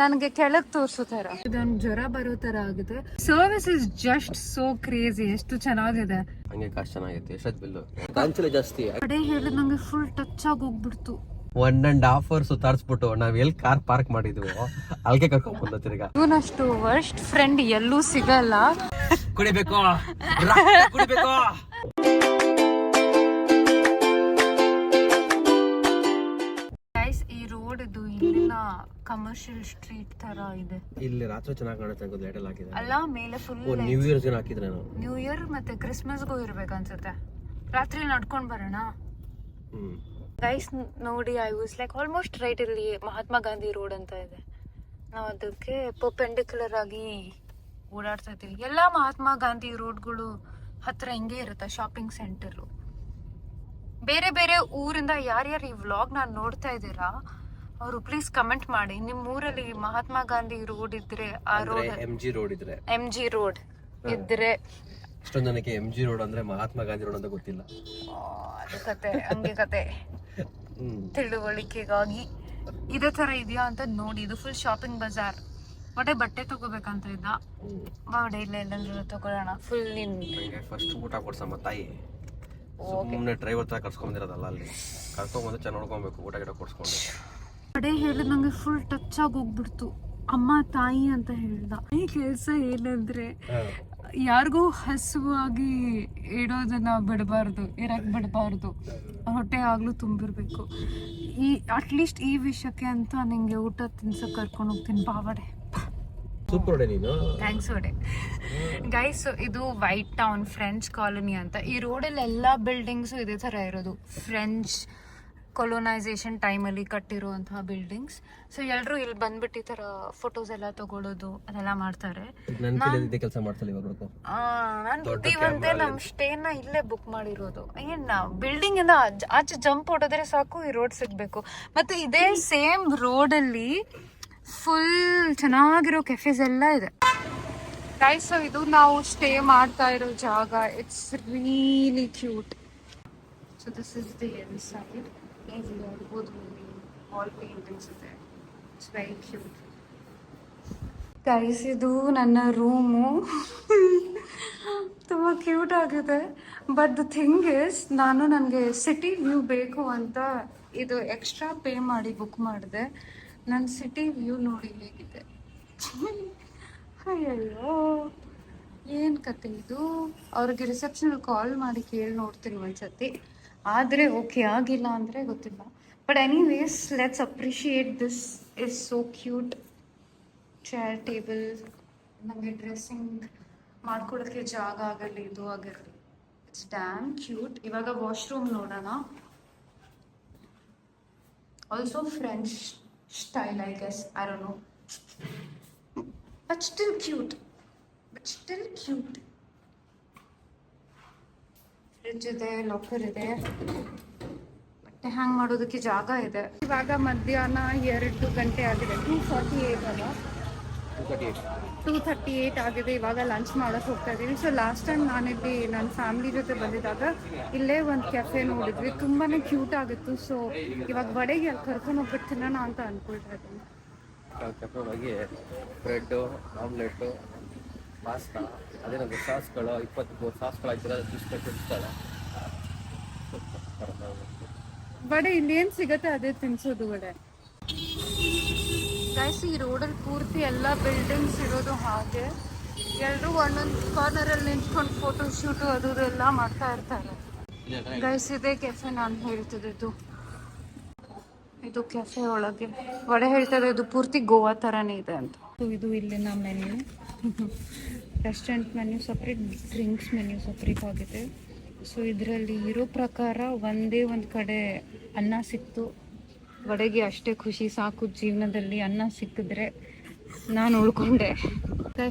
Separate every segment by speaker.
Speaker 1: ನನಗೆ ಕೆಳಗ್ ತೋರ್ಸೋ ತರ. ಇದೊಂದು ಜ್ವರ ಬರೋ ತರ ಆಗಿದೆ service is just so crazy ಎಷ್ಟು ಚೆನ್ನಾಗಿದೆ.
Speaker 2: ಹಂಗೆ ಕಾಸ್ಟ್ ಚೆನ್ನಾಗಿತ್ತು ಎಷ್ಟೊತ್ತು ಬಿಲ್ಲು? ಕಾಂಚಲ ಜಾಸ್ತಿ.
Speaker 1: ಕಡೆ ಹೇಳಿದ್ ನಂಗೆ ಫುಲ್ ಟಚ್ ಆಗಿ ಹೋಗ್ಬಿಡ್ತು.
Speaker 2: ಒನ್ ಅಂಡ್ ಹಾಫ್ ಅವರ್ ಸುತ್ತಾಡ್ಸ್ಬಿಟ್ಟು ನಾವ್ ಎಲ್ಲಿ ಕಾರ್ ಪಾರ್ಕ್ ಮಾಡಿದ್ವು ಅಲ್ಗೆ ಕರ್ಕೊಂಡ್ ಬಂದ ತಿರ್ಗ.
Speaker 1: ಇವನಷ್ಟು ವರ್ಸ್ಟ್ ಫ್ರೆಂಡ್ ಎಲ್ಲೂ ಸಿಗಲ್ಲ.
Speaker 2: ಕುಡಿಬೇಕು? ಕುಡಿಬೇಕು?
Speaker 1: ಕಮರ್ಷಿಯಲ್ ಸ್ಟ್ರೀಟ್ ತರ ಇದೆ.
Speaker 2: ಇಲ್ಲಿ ರಾತ್ರಿ ಚೆನ್ನಾಗಿ ಕಾಣುತ್ತೆ ಅಂತ ಲೈಟ್ ಎಲ್ಲ ಹಾಕಿದ್ರೆ
Speaker 1: ಅಲ್ಲ ಮೇಲೆ ಫುಲ್
Speaker 2: ಓ ನ್ಯೂ ಇಯರ್ಗೆ ಹಾಕಿದ್ರೆ ನಾನು
Speaker 1: ನ್ಯೂ ಇಯರ್ ಮತ್ತೆ ಕ್ರಿಸ್ಮಸ್ಗೂ ಇರ್ಬೇಕನ್ಸುತ್ತೆ ರಾತ್ರಿ ನಡ್ಕೊಂಡು ಬರೋಣ. ಗೈಸ್ ನೋಡಿ I was like almost right ಇಲ್ಲಿ ಮಹಾತ್ಮ ಗಾಂಧಿ ರೋಡ್ ಅಂತ ಇದೆ. ನಾವು ಅದಕ್ಕೆ ಪರ್ಪೆಂಡಿಕ್ಯುಲರ್ ಆಗಿ ಓಡಾಡ್ತಾ ಇದ್ದೀವಿ. ಎಲ್ಲ ಮಹಾತ್ಮ ಗಾಂಧಿ ರೋಡ್ಗಳು ಹತ್ರ ಹಿಂಗೆ ಇರುತ್ತೆ ಶಾಪಿಂಗ್ ಸೆಂಟರು ಬೇರೆ ಬೇರೆ ಊರಿಂದ ಯಾರ್ಯಾರು ಈ ವ್ಲಾಗ್ ನಾನ್ ನೋಡ್ತಾ ಇದ್ದೀರಾ ಅವರು ಪ್ಲೀಸ್ ಕಮೆಂಟ್ ಮಾಡಿ. ನಿಮ್ ಊರಲ್ಲಿ ಮಹಾತ್ಮ ಗಾಂಧಿ ರೋಡ್ ಇದ್ರೆ ಆ ರೋಡ್
Speaker 2: ಎಂ ಜಿ ರೋಡ್ ಇದ್ರೆ.
Speaker 1: ಎಂ ಜಿ ರೋಡ್ ಇದ್ರೆ
Speaker 2: ಅಷ್ಟೊಂದು ಜನಕ್ಕೆ ಎಂ ಜಿ ರೋಡ್ ಅಂದ್ರೆ ಮಹಾತ್ಮ ಗಾಂಧಿ ರೋಡ್ ಅಂತ ಗೊತ್ತಿಲ್ಲ.
Speaker 1: ಆ, ಅದು ಕತೆ ಹಂಗೆ ಕತೆ.
Speaker 2: ಹ್ಮ್.
Speaker 1: ತಿಳುವಳಿಕೆಗಾಗಿ ಇದೇ ತರ ಇದೆಯಾ ಅಂತ ನೋಡಿ. ಇದು ಫುಲ್ ಶಾಪಿಂಗ್ ಬಜಾರ್ ಒಟ್ಟೆ ಬಟ್ಟೆ ತಗೋಬೇಕಂತ ಇದ್ದ.
Speaker 2: ಹ್ಮ್.
Speaker 1: ಬಾವಡೆ ಇಲ್ಲ ಎಲ್ಲಂದ್ರೆ ತಗೊಳ್ಳೋಣ. ಫುಲ್ ನಿನ್.
Speaker 2: ಫಸ್ಟ್ ಊಟ ಕೊಡ್ಸಮ್ಮ ತಾಯಿ. ಸುಮ್ಮನೆ ಡ್ರೈವರ್ ತರ ಕರ್ಸ್ಕೊಂಡಿರೋದಲ್ಲ ಅಲ್ಲಿ. ಕರ್ಕೊಂಡ್ಬಂದು ಚೆನ್ನಾಗಿ ನೋಡ್ಕೊಬೇಕು ಊಟ ಗಿಡ ಕೊಡ್ಸ್ಕೊಂಡು.
Speaker 1: ಕಡೆ ಹೇಳಿದ್ ನಂಗೆ ಫುಲ್ ಟಚ್ ಆಗಿ ಹೋಗ್ಬಿಡ್ತು. ಅಮ್ಮ ತಾಯಿ ಅಂತ ಹೇಳ್ದ. ಈ ಕೆಲಸ ಏನಂದ್ರೆ ಯಾರಿಗೂ ಹಸುವಾಗಿ ಇಡೋದನ್ನ ಬಿಡಬಾರ್ದು ಇರಕ್ ಬಿಡಬಾರ್ದು. ಹೊಟ್ಟೆ ಆಗ್ಲೂ ತುಂಬಿರ್ಬೇಕು. ಈ ಅಟ್ಲೀಸ್ಟ್ ಈ ವಿಷಯಕ್ಕೆ ಅಂತ ನಿಂಗೆ ಊಟ ತಿನ್ಸಕ್ ಕರ್ಕೊಂಡು ಹೋಗ್ತೀನಿ. ಬಾವಡೆ
Speaker 2: ಸೂಪರ್ ಹೊಡೆ ನೀನು.
Speaker 1: ಥ್ಯಾಂಕ್ಸ್ ಒಡೆ. ಗೈಸ್ ಇದು ವೈಟ್ ಟೌನ್ ಫ್ರೆಂಚ್ ಕಾಲೋನಿ ಅಂತ. ಈ ರೋಡಲ್ಲಿ ಎಲ್ಲ ಬಿಲ್ಡಿಂಗ್ಸು ಇದೇ ಥರ ಇರೋದು. ಫ್ರೆಂಚ್ ಕೊಲೋನೈಸೇಷನ್ ಟೈಮಲ್ಲಿ ಕಟ್ಟಿರುವಂತಹ ಬಿಲ್ಡಿಂಗ್ಸ್ ಸೊ ಎಲ್ಲರೂ ಇಲ್ಲಿ ಬಂದ್ಬಿಟ್ಟು ಈ ಥರ ಫೋಟೋಸ್ ಎಲ್ಲ ತಗೊಳ್ಳೋದು ಅದೆಲ್ಲ ಮಾಡ್ತಾರೆ.
Speaker 2: ಕೆಲಸ
Speaker 1: ನಾನು ಬುದ್ಧಿವಂತೆ ನಮ್ಮ ಸ್ಟೇನ ಇಲ್ಲೇ ಬುಕ್ ಮಾಡಿರೋದು. ಏನ್ ಬಿಲ್ಡಿಂಗ್ ಇಂದ ಆಚ್- ಜಂಪ್ ಹೊಡೆದ್ರೆ ಸಾಕು ಈ ರೋಡ್ ಸಿಗ್ಬೇಕು. ಮತ್ತೆ ಇದೇ ಸೇಮ್ ರೋಡಲ್ಲಿ ಫುಲ್ ಚೆನ್ನಾಗಿರೋ ಕೆಫೆಸ್ ಎಲ್ಲ ಇದೆ. ಗೈಸ್ ಇದು ನಾವು ಸ್ಟೇ ಮಾಡ್ತಾ ಇರೋ ಜಾಗ. It's really cute so this is the inside all paintings ಇದೆ ಇಟ್ಸ್ ವೆರಿ ಕ್ಯೂಟ್ ಗೈಸ್ ಇದು ನನ್ನ ರೂಮು. ತುಂಬ ಕ್ಯೂಟ್ ಆಗಿದೆ. ಬಟ್ ದ ಥಿಂಗ್ ಇಸ್ ನಾನು ನನಗೆ ಸಿಟಿ ವ್ಯೂ ಬೇಕು ಅಂತ ಇದು ಎಕ್ಸ್ಟ್ರಾ ಪೇ ಮಾಡಿ ಬುಕ್ ಮಾಡಿದೆ. ನನ್ನ ಸಿಟಿ ವ್ಯೂ ನೋಡಿ ಹೇಗಿದೆ. ಅಯ್ಯಯ್ಯೋ. ಏನು ಕತೆ ಇದು? ಅವ್ರಿಗೆ ರಿಸೆಪ್ಷನ್ ಕಾಲ್ ಮಾಡಿ ಕೇಳಿ ನೋಡ್ತೀನಿ ಒಂದ್ಸತಿ. ಆದರೆ ಓಕೆ ಆಗಿಲ್ಲ ಅಂದರೆ ಗೊತ್ತಿಲ್ಲ but anyways let's appreciate this is so cute chair table ನಮಗೆ ಡ್ರೆಸ್ಸಿಂಗ್ ಮಾಡ್ಕೊಳ್ಳೋಕ್ಕೆ ಜಾಗ ಆಗಲಿ ಇದು ಆಗಿರಲಿ ಇಟ್ಸ್ ಡ್ಯಾಮ್ ಕ್ಯೂಟ್ ಇವಾಗ ವಾಶ್ರೂಮ್ ನೋಡೋಣ also French style I guess I don't know but still cute but still cute fridge ಇದೆ ಲಾಕರ್ ಇದೆ. ಬಟ್ಟೆ ಹ್ಯಾಂಗ್ ಮಾಡೋದಕ್ಕೆ ಜಾಗ ಇದೆ. ಇವಾಗ ಮಧ್ಯಾಹ್ನ ಎರಡು ಗಂಟೆ ಆಗಿದೆ. ಟೂ ಫಾರ್ಟಿ ಏಟ್ ಅಲ್ಲ ಟೂ ಥರ್ಟಿ ಏಯ್ಟ್ ಆಗಿದೆ. ಇವಾಗ ಲಂಚ್ ಮಾಡೋಕೆ ಹೋಗ್ತಾ ಇದ್ದೀವಿ ಸೊ ಲಾಸ್ಟ್ ಟೈಮ್ ನಾನಿಲ್ಲಿ ನನ್ನ ಫ್ಯಾಮಿಲಿ ಜೊತೆ ಬಂದಿದ್ದಾಗ ಇಲ್ಲೇ ಒಂದು ಕೆಫೆ ನೋಡಿದ್ವಿ. ತುಂಬಾ ಕ್ಯೂಟ್ ಆಗಿತ್ತು. ಸೊ ಇವಾಗ ಬಡೆಗೆ ಅಲ್ಲಿ ಕರ್ಕೊಂಡು ಹೋಗ್ಬಿಟ್ಟು ತಿನ್ನೋಣ ಅಂತ ಅನ್ಕೊಳ್ತಾ ಇದ್ದೀನಿ.
Speaker 2: ಕೆಫೆ ಹೋಗಿ ಬ್ರೆಡ್ಡು ಆಮ್ಲೆಟ್ಟು ಪಾಸ್ತಾ ಅದೇನದು ಸಾಸ್ಗಳು ಇಪ್ಪತ್ತು ಸಾಸ್ಗಳು ಹಾಕಿದ್ರೆ ಬಿಸ್ಕೆಟ್
Speaker 1: ಬಡ ಇಲ್ಲಿ ಇಲ್ಲೇನು ಸಿಗತ್ತೆ ಅದೇ ತಿನ್ಸೋದು ಬಡ ಗೈಸ್ ಈ ರೋಡಲ್ಲಿ ಪೂರ್ತಿ ಎಲ್ಲ ಬಿಲ್ಡಿಂಗ್ಸ್ ಇರೋದು ಹಾಗೆ. ಎಲ್ಲರೂ ಒಂದೊಂದು ಕಾರ್ನರಲ್ಲಿ ನಿಂತ್ಕೊಂಡು ಫೋಟೋ ಶೂಟು ಅದು ಎಲ್ಲ ಮಾಡ್ತಾ ಇರ್ತಾರೆ. ಗೈಸ್ ಇದೆ ಕೆಫೆ ನಾನು ಹೇಳ್ತಿದ್ದು ಇದು. ಕೆಫೆ ಒಳಗೆ. ಒಡೆ ಹೇಳ್ತಾರೆ ಇದು ಪೂರ್ತಿ ಗೋವಾ ಥರನೇ ಇದೆ ಅಂತ. ಇದು ಇದು ಇಲ್ಲಿನ menu restaurant menu separate drinks menu separate ಆಗಿದೆ ಸೊ ಇದರಲ್ಲಿ ಇರೋ ಪ್ರಕಾರ ಒಂದೇ ಒಂದು ಕಡೆ ಅನ್ನ ಸಿಕ್ತು. ಒಡೆಗೆ ಅಷ್ಟೇ ಖುಷಿ ಸಾಕು ಜೀವನದಲ್ಲಿ ಅನ್ನ ಸಿಕ್ಕಿದ್ರೆ ನಾನು ಉಳ್ಕೊಂಡೆ.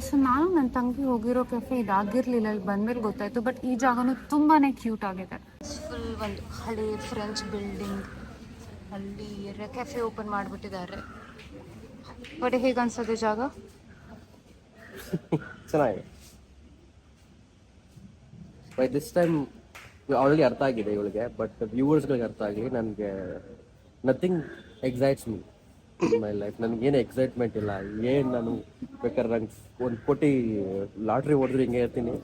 Speaker 1: ಸೊ ನಾನು ನನ್ನ ತಂಗಿ ಹೋಗಿರೋ ಕೆಫೆ ಇದಾಗಿರ್ಲಿಲ್ಲ ಇಲ್ಲಿ ಬಂದ್ಮೇಲೆ ಗೊತ್ತಾಯ್ತು ಬಟ್ ಈ ಜಾಗನೂ ತುಂಬಾನೇ ಕ್ಯೂಟ್ ಆಗಿದೆ. ಫುಲ್ ಒಂದು ಹಳೆ ಫ್ರೆಂಚ್ ಬಿಲ್ಡಿಂಗ್ ಅಲ್ಲಿ ಕೆಫೆ ಓಪನ್ ಮಾಡಿಬಿಟ್ಟಿದ್ದಾರೆ. ಬಟ್ ಹೇಗೆ ಅನ್ಸೋದು ಜಾಗ?
Speaker 2: ಚೆನ್ನಾಗಿದೆ. ಬೈ ದಿಸ್ ಟೈಮ್ ಆಲ್ರೆಡಿ ಅರ್ಥ ಆಗಿದೆ ಇವಳಿಗೆ ಬಟ್ ವ್ಯೂವರ್ಸ್ಗಳಿಗೆ ಅರ್ಥ ಆಗಿ ನನಗೆ nothing excites me my life ನನಗೇನು ಎಕ್ಸೈಟ್ಮೆಂಟ್ ಇಲ್ಲ. ಏನು ನಾನು ಬೇಕಾದ್ರೆ ನಂಗೆ ಒಂದು ಕೋಟಿ ಲಾಟ್ರಿ ಹೊಡೆದ್ರೆ ಹಿಂಗೆ ಇರ್ತೀನಿ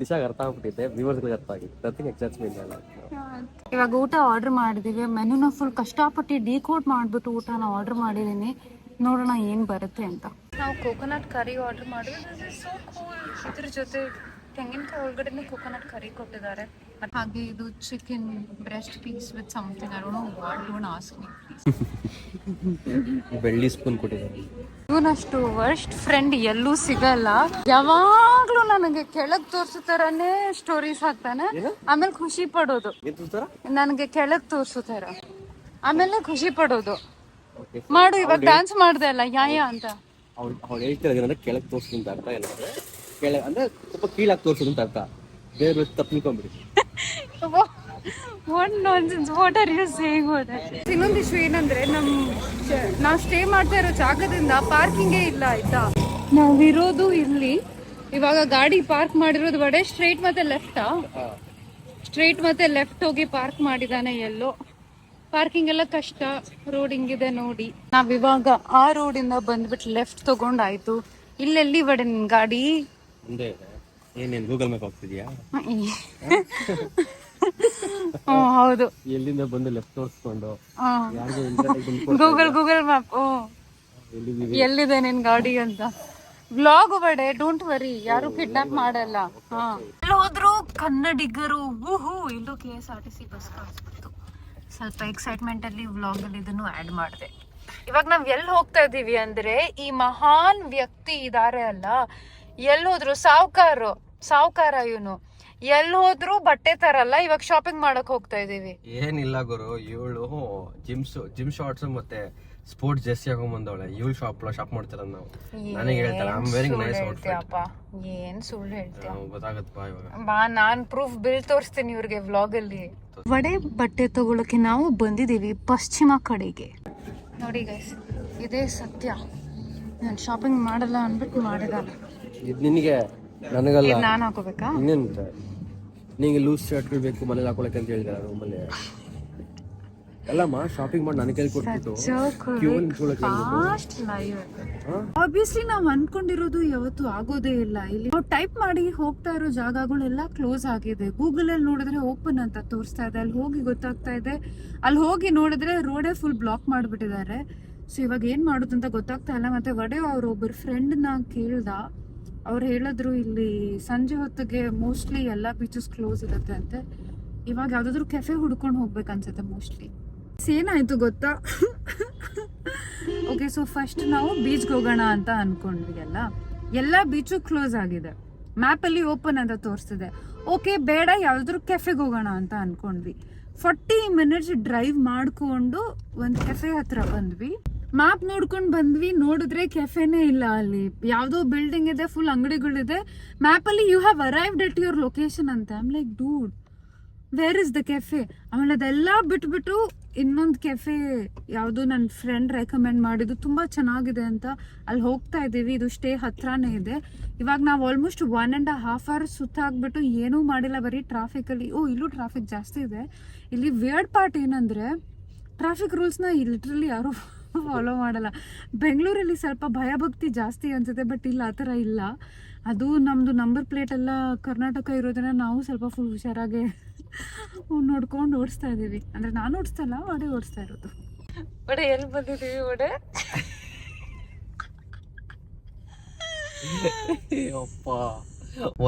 Speaker 2: ದಿಶಾಗ ಅರ್ಥ ಆಗ್ಬಿಟ್ಟಿದೆ. ವ್ಯೂವರ್ಸ್ಗಳಿಗೆ ಅರ್ಥ ಆಗಿದೆ ನಥಿಂಗ್ ಎಕ್ಸೈಟ್ಮೆಂಟ್ ಇಲ್ಲ
Speaker 1: ಇವಾಗ ಊಟ ಆರ್ಡರ್ ಮಾಡಿದೀವಿ. ಮೆನುನ ಫುಲ್ ಕಷ್ಟಪಟ್ಟು ಡಿಕೋಡ್ ಮಾಡ್ಬಿಟ್ಟು ಊಟನ ಆರ್ಡರ್ ಮಾಡಿದೀನಿ. ನೋಡೋಣ ಏನ್ ಬರುತ್ತೆ ಅಂತ. ನಾವು ಕೋಕೋನಟ್ ಕರಿ ಆರ್ಡರ್ ಮಾಡಿದ್ವಿ. ಸೋ ಕೂಲ್ ಇದ್ರ ಜೊತೆ ತೆಂಗಿನಕಾಯಿ ಒಳಗಡೆನೆ ಕೋಕೋನಟ್ ಕರಿ ಕೊಟ್ಟಿದ್ದಾರೆ. ಹಾಗೆ ಇದು chicken breast piece with something I don't know what don't ask me
Speaker 2: ಬೆಳ್ಳಿ ಸ್ಪೂನ್ ಕೊಟ್ಟಿದ್ದಾರೆ.
Speaker 1: ಇವನಷ್ಟು ವರ್ಸ್ಟ್ ಫ್ರೆಂಡ್ ಎಲ್ಲೂ ಸಿಗಲ್ಲ. ಯಾವಾಗ್ಲೂ ನನಗೆ ಕೆಳಗ್ ತೋರ್ಸೋ ತರನೇ ಸ್ಟೋರೀಸ್ ಹಾಕ್ತಾನೆ. ಆಮೇಲೆ ಖುಷಿ ಪಡೋದು. ನನಗೆ ಕೆಳಗ್ ತೋರ್ಸೋ ತರ ಆಮೇಲೆ ಖುಷಿ ಪಡೋದು. ಮಾಡು ಇವಾಗ ಡ್ಯಾನ್ಸ್ ಮಾಡ್ದೆ ಅಲ್ಲ ಯಾಯ ಅಂತ.
Speaker 2: ಅವ್ಳು ಅವ್ಳು ಹೇಳ್ತಿರೋದು ಏನಂದ್ರೆ ಕೆಳಗೆ ತೋರಿಸೋದು ಅಂತ ಅರ್ಥ ಏನಂದ್ರೆ ಕೆಳಗೆ ಅಂದ್ರೆ ಸ್ವಲ್ಪ ಕೀಳಾಗಿ ತೋರಿಸೋದು ಅಂತ ಅರ್ಥ. ಬೇರೆ ತಪ್ಪು ನಿಂತ್ಕೊಂಡ್ಬಿಡಿ
Speaker 1: what nonsense what are you saying what ಇನ್ನೊಂದು ಇಶ್ಯೂ ಏನಂದ್ರೆ ನಮ್ ನಾವು ಸ್ಟೇ ಮಾಡ್ತಾ ಇರೋ ಜಾಗದಿಂದ ಪಾರ್ಕಿಂಗೇ ಇಲ್ಲ ಆಯ್ತಾ? ನಾವಿರೋದು ಇಲ್ಲಿ. ಇವಾಗ ಗಾಡಿ ಪಾರ್ಕ್ ಮಾಡಿರೋದು ಬಡೆ ಸ್ಟ್ರೈಟ್ ಮತ್ತೆ ಲೆಫ್ಟಾ ಸ್ಟ್ರೈಟ್ ಮತ್ತೆ ಲೆಫ್ಟ್ ಹೋಗಿ ಪಾರ್ಕ್ ಮಾಡಿದಾನೆ ಎಲ್ಲೋ. ಪಾರ್ಕಿಂಗ್ ಎಲ್ಲ ಕಷ್ಟ ರೋಡ್ ಹಿಂಗಿದೆ ನೋಡಿ. ನಾವ್ ಇವಾಗ ಆ ರೋಡ್ ಇಂದ ಬಂದ್ಬಿಟ್ಟು ಲೆಫ್ಟ್ ತಗೊಂಡಾಯ್ತು. ಇಲ್ಲೆಲ್ಲಿ ಬಡ ನಿನ್ ಗಾಡಿ?
Speaker 2: ಏನೇನು ಗೂಗಲ್ ಮ್ಯಾಪ್ ಹೋಗ್ತಿದ್ಯಾ
Speaker 1: ಹ್ಮ್ ಹೌದು.
Speaker 2: ಎಲ್ಲಿಂದ ಬಂದು ಲೆಫ್ಟ್ ತೋರಿಸ್ಕೊಂಡು
Speaker 1: ಗೂಗಲ್ ಗೂಗಲ್ ಮ್ಯಾಪ್ ಓ. ಎಲ್ಲಿದೆ ನಿನ್ ಗಾಡಿ ಅಂತ. ವ್ಲಾಗ್ ಬಡೆ ಡೋಂಟ್ ವರಿ ಯಾರು ಕಿಡ್ನಾಪ್ ಮಾಡಲ್ಲ. ಹಾ. ಹೋದ್ರು ಕನ್ನಡಿಗರು ಊಹು ಇಲ್ಲೂ K S R T C bus ಕಾಣಿಸ್ಬಿಡ್ತು ಸ್ವಲ್ಪ ಎಕ್ಸೈಟ್ಮೆಂಟ್ ಅಲ್ಲಿ ವ್ಲಾಗ್ ಅಲ್ಲಿ ಇದನ್ನು ಆಡ್ ಮಾಡಿದೆ. ಇವಾಗ ನಾವ್ ಎಲ್ಲಿ ಹೋಗ್ತಾ ಇದೀವಿ ಅಂದ್ರೆ ಈ ಮಹಾನ್ ವ್ಯಕ್ತಿ ಇದಾರೆ ಅಲ್ಲ ಎಲ್ಲಿ ಹೋದ್ರು ಸಾವುಕಾರು, ಸಾವ್ಕಾರ ಇವನು. ಎಲ್ಲಿ ಹೋದ್ರು ಬಟ್ಟೆ ತರಲ್ಲ, ಇವಾಗ ಶಾಪಿಂಗ್ ಮಾಡಕ್ ಹೋಗ್ತಾ ಇದೀವಿ.
Speaker 2: ಏನಿಲ್ಲ ಗುರು, ಇವಳು ಜಿಮ್ಸ್ ಜಿಮ್ ಶಾರ್ಟ್ಸ್ ಮತ್ತೆ ಸ್ಪೋರ್ಟ್ಸ್ ಜೆರ್ಸಿ ಹಾಕೊಂಡ್ ಬಂದವಳೆ ಇವಳು ಶಾಪ್ ಶಾಪ್ ಮಾಡ್ತಾರ ನಾವು. ನನಗೆ ಹೇಳ್ತಾರೆ I am wearing nice outfit
Speaker 1: ಅಪ್ಪ ಏನ್ ಸುಳ್ಳು ಹೇಳ್ತೀಯ?
Speaker 2: ಗೊತ್ತಾಗುತ್ತೆ ಬಾ ಇವಾಗ.
Speaker 1: ಬಾ ನಾನ್ ಪ್ರೂಫ್ ಬಿಲ್ ತೋರಿಸ್ತೀನಿ ಇವ್ರಿಗೆ ವ್ಲಾಗ್ ಅಲ್ಲಿ ವಡೆ ಬಟ್ಟೆ ತಗೊಳ್ಳೋಕೆ ನಾವು ಬಂದಿದೀವಿ ಪಶ್ಚಿಮ ಕಡೆಗೆ. ನೋಡಿ ಗೈಸ್ ಇದೇ ಸತ್ಯ. ನಾನು ಶಾಪಿಂಗ್ ಮಾಡಲ್ಲ ಅನ್ಬಿಟ್ಟು ಮಾಡಿದಾನೆ
Speaker 2: ಇದು ನಿನಗೆ ನನಗಲ್ಲ.
Speaker 1: ಇದು ನಾನು ಹಾಕೋಬೇಕಾ?
Speaker 2: ನಿನ್ನ ನಿಂಗೆ ಲೂಸ್ ಶರ್ಟ್ ಬೇಕು ಮನೇಲಿ ಹಾಕೊಳಕ್ಕೆ ಅಂತ ಹೇಳಿದಾರೆ ರೂಮಲ್ಲಿ ಅಲ್ಲಮ್ಮ ಶಾಪಿಂಗ್ ಮಾಡಿ ನನ್ನ ಕೈಲಿ ಕೊಟ್ಬಿಟ್ಟು ಕ್ಯೂ ನಿಂತ್ಕೊಳ್ಳೋಕೆ
Speaker 1: ಫಾಸ್ಟ್ ಲೈವ್ ಆಬ್ವಿಯಸ್ಲಿ ನಾವು ಅನ್ಕೊಂಡಿರೋದು ಯಾವತ್ತು ಆಗೋದೇ ಇಲ್ಲ. ಇಲ್ಲಿ ನಾವು ಟೈಪ್ ಮಾಡಿ ಹೋಗ್ತಾ ಇರೋ ಜಾಗಗಳೆಲ್ಲ ಕ್ಲೋಸ್ ಆಗಿದೆ. ಗೂಗಲ್ ಅಲ್ಲಿ ನೋಡಿದ್ರೆ ಓಪನ್ ಅಂತ ತೋರಿಸ್ತಾ ಇದೆ. ಅಲ್ಲಿ ಹೋಗಿ ಗೊತ್ತಾಗ್ತಾ ಇದೆ. ಅಲ್ಲಿ ಹೋಗಿ ನೋಡಿದ್ರೆ ರೋಡೇ ಫುಲ್ ಬ್ಲಾಕ್ ಮಾಡಿಬಿಟ್ಟಿದ್ದಾರೆ. ಸೊ ಇವಾಗ ಏನ್ ಮಾಡೋದು ಅಂತ ಗೊತ್ತಾಗ್ತಾ ಇಲ್ಲ. ಮತ್ತೆ ವಡೆ ಅವ್ರ ಒಬ್ಬರ ಫ್ರೆಂಡ್ನ ಕೇಳ್ದ. ಅವ್ರು ಹೇಳಿದ್ರು ಇಲ್ಲಿ ಸಂಜೆ ಹೊತ್ತಿಗೆ ಮೋಸ್ಟ್ಲಿ ಎಲ್ಲ ಬೀಚಸ್ ಕ್ಲೋಸ್ ಇರುತ್ತೆ ಅಂತೆ. ಇವಾಗ ಯಾವ್ದಾದ್ರು ಕೆಫೆ ಹುಡ್ಕೊಂಡು ಹೋಗ್ಬೇಕನ್ಸುತ್ತೆ ಮೋಸ್ಟ್ಲಿ ಏನಾಯ್ತು ಗೊತ್ತಾ? ಓಕೆ ಸೊ ಫಸ್ಟ್ ನಾವು ಬೀಚ್ಗೆ ಹೋಗೋಣ ಅಂತ ಅನ್ಕೊಂಡ್ವಿ ಎಲ್ಲ. ಎಲ್ಲ ಬೀಚು ಕ್ಲೋಸ್ ಆಗಿದೆ. ಮ್ಯಾಪ್ ಅಲ್ಲಿ ಓಪನ್ ಅಂತ ತೋರಿಸ್ತಿದೆ. ಓಕೆ ಬೇಡ, ಯಾವ್ದಾದ್ರು ಕೆಫೆಗೆ ಹೋಗೋಣ ಅಂತ ಅನ್ಕೊಂಡ್ವಿ. ಫಾರ್ಟಿ ಮಿನಿಟ್ಸ್ ಡ್ರೈವ್ ಮಾಡ್ಕೊಂಡು ಒಂದು ಕೆಫೆ ಹತ್ರ ಬಂದ್ವಿ. ಮ್ಯಾಪ್ ನೋಡ್ಕೊಂಡು ಬಂದ್ವಿ. ನೋಡಿದ್ರೆ ಕೆಫೆನೇ ಇಲ್ಲ ಅಲ್ಲಿ. ಯಾವುದೋ ಬಿಲ್ಡಿಂಗ್ ಇದೆ ಫುಲ್ ಅಂಗಡಿಗಳಿದೆ. ಮ್ಯಾಪ್ ಅಲ್ಲಿ you have arrived at your location ಅಂತ. I'm like dude where is the cafe ಆಮೇಲೆ ಅದೆಲ್ಲ ಬಿಟ್ಬಿಟ್ಟು ಇನ್ನೊಂದು ಕೆಫೆ ಯಾವುದು ನನ್ನ ಫ್ರೆಂಡ್ ರೆಕಮೆಂಡ್ ಮಾಡಿದ್ದು. ತುಂಬ ಚೆನ್ನಾಗಿದೆ ಅಂತ ಅಲ್ಲಿ ಹೋಗ್ತಾ ಇದ್ದೀವಿ. ಇದು ಸ್ಟೇ ಹತ್ರನೇ ಇದೆ. ಇವಾಗ ನಾವು almost one and half hour ಸುತ್ತಾಕ್ಬಿಟ್ಟು ಏನೂ ಮಾಡಿಲ್ಲ. ಬರೀ ಟ್ರಾಫಿಕಲ್ಲಿ ಓ, ಇಲ್ಲೂ ಟ್ರಾಫಿಕ್ ಜಾಸ್ತಿ ಇದೆ. ಇಲ್ಲಿ ವೇರ್ಡ್ ಪಾರ್ಟ್ ಏನಂದರೆ ಟ್ರಾಫಿಕ್ ರೂಲ್ಸ್ನ ಲಿಟ್ರಲಿ ಯಾರೂ ಫಾಲೋ ಮಾಡಲ್ಲ. ಬೆಂಗಳೂರಲ್ಲಿ ಸ್ವಲ್ಪ ಭಯಭಕ್ತಿ ಜಾಸ್ತಿ ಅನ್ಸುತ್ತೆ ಬಟ್ ಇಲ್ಲಿ, ಆ ಥರ ಇಲ್ಲ. ಅದು ನಮ್ಮದು ನಂಬರ್ ಪ್ಲೇಟ್ ಎಲ್ಲ ಕರ್ನಾಟಕ ಇರೋದನ್ನ ನಾವು ಸ್ವಲ್ಪ ಫುಲ್ ಹುಷಾರಾಗೆ ನೋಡ್ಕೊಂಡು ಓಡಿಸ್ತಾ ಇದ್ದೀವಿ. ಅಂದರೆ ನಾನು ಓಡಿಸ್ತಾ ಇಲ್ಲ ಒಡೆ ಓಡಿಸ್ತಾ ಇರೋದು. ಒಡೆ ಎಲ್ಲಿ ಬಂದಿದ್ದೀವಿ ಒಡೆ?
Speaker 2: ಅಪ್ಪ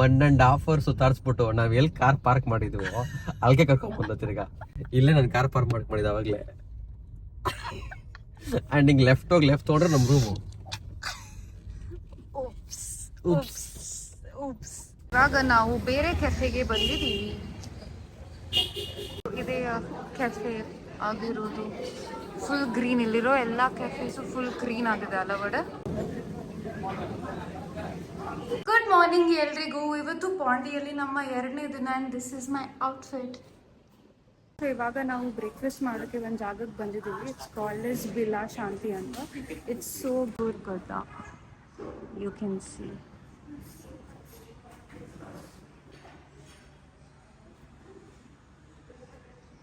Speaker 2: ಒನ್ ಅಂಡ್ ಹಾಫ್ ಅವರ್ ಸುತ್ತಾಡ್ಸ್ಬಿಟ್ಟು ನಾವ್ ಎಲ್ಲಿ ಕಾರ್ ಪಾರ್ಕ್ ಮಾಡಿದ್ವು ಅಲ್ಲಿಗೆ ಕರ್ಕೊಂಡ್ ಬಂದ ತಿರ್ಗಾ. ಇಲ್ಲೇ ನಾನು ಕಾರ್ ಪಾರ್ಕ್ ಮಾಡಕ್ ಮಾಡಿದ ಅವಾಗ್ಲೇ ಅಂಡ್ ಹಿಂಗ್ ಲೆಫ್ಟ್ ಹೋಗಿ ಲೆಫ್ಟ್ ತೊಗೊಂಡ್ರೆ ನಮ್ ರೂಮು
Speaker 1: ಇವಾಗ ನಾವು ಬೇರೆ ಕೆಫೆಗೆ ಬಂದಿದ್ದೀವಿ. ಇದೇ ಕೆಫೆ ಆಗಿರೋದು. ಫುಲ್ ಗ್ರೀನ್ ಇಲ್ಲಿರೋ ಎಲ್ಲ ಕೆಫೆಸು ಫುಲ್ ಗ್ರೀನ್ ಆಗಿದೆ ಅಲವಡ. ಗುಡ್ ಮಾರ್ನಿಂಗ್ ಎಲ್ರಿಗೂ. ಇವತ್ತು ಪಾಂಡಿಯಲ್ಲಿ ನಮ್ಮ ಎರಡನೇ ದಿನ and this is my outfit so ಇವಾಗ ನಾವು ಬ್ರೇಕ್ಫಾಸ್ಟ್ ಮಾಡೋಕ್ಕೆ ಒಂದು ಜಾಗಕ್ಕೆ ಬಂದಿದ್ದೀವಿ. ಇಟ್ಸ್ ಕಾಲೇಜ್ ಬಿಲಾ ಶಾಂತಿ ಅಂತ. ಇಟ್ಸ್ ಸೋ ಗುಡ್ ಗೊತ್ತಾ? ಯು ಕ್ಯಾನ್ ಸಿ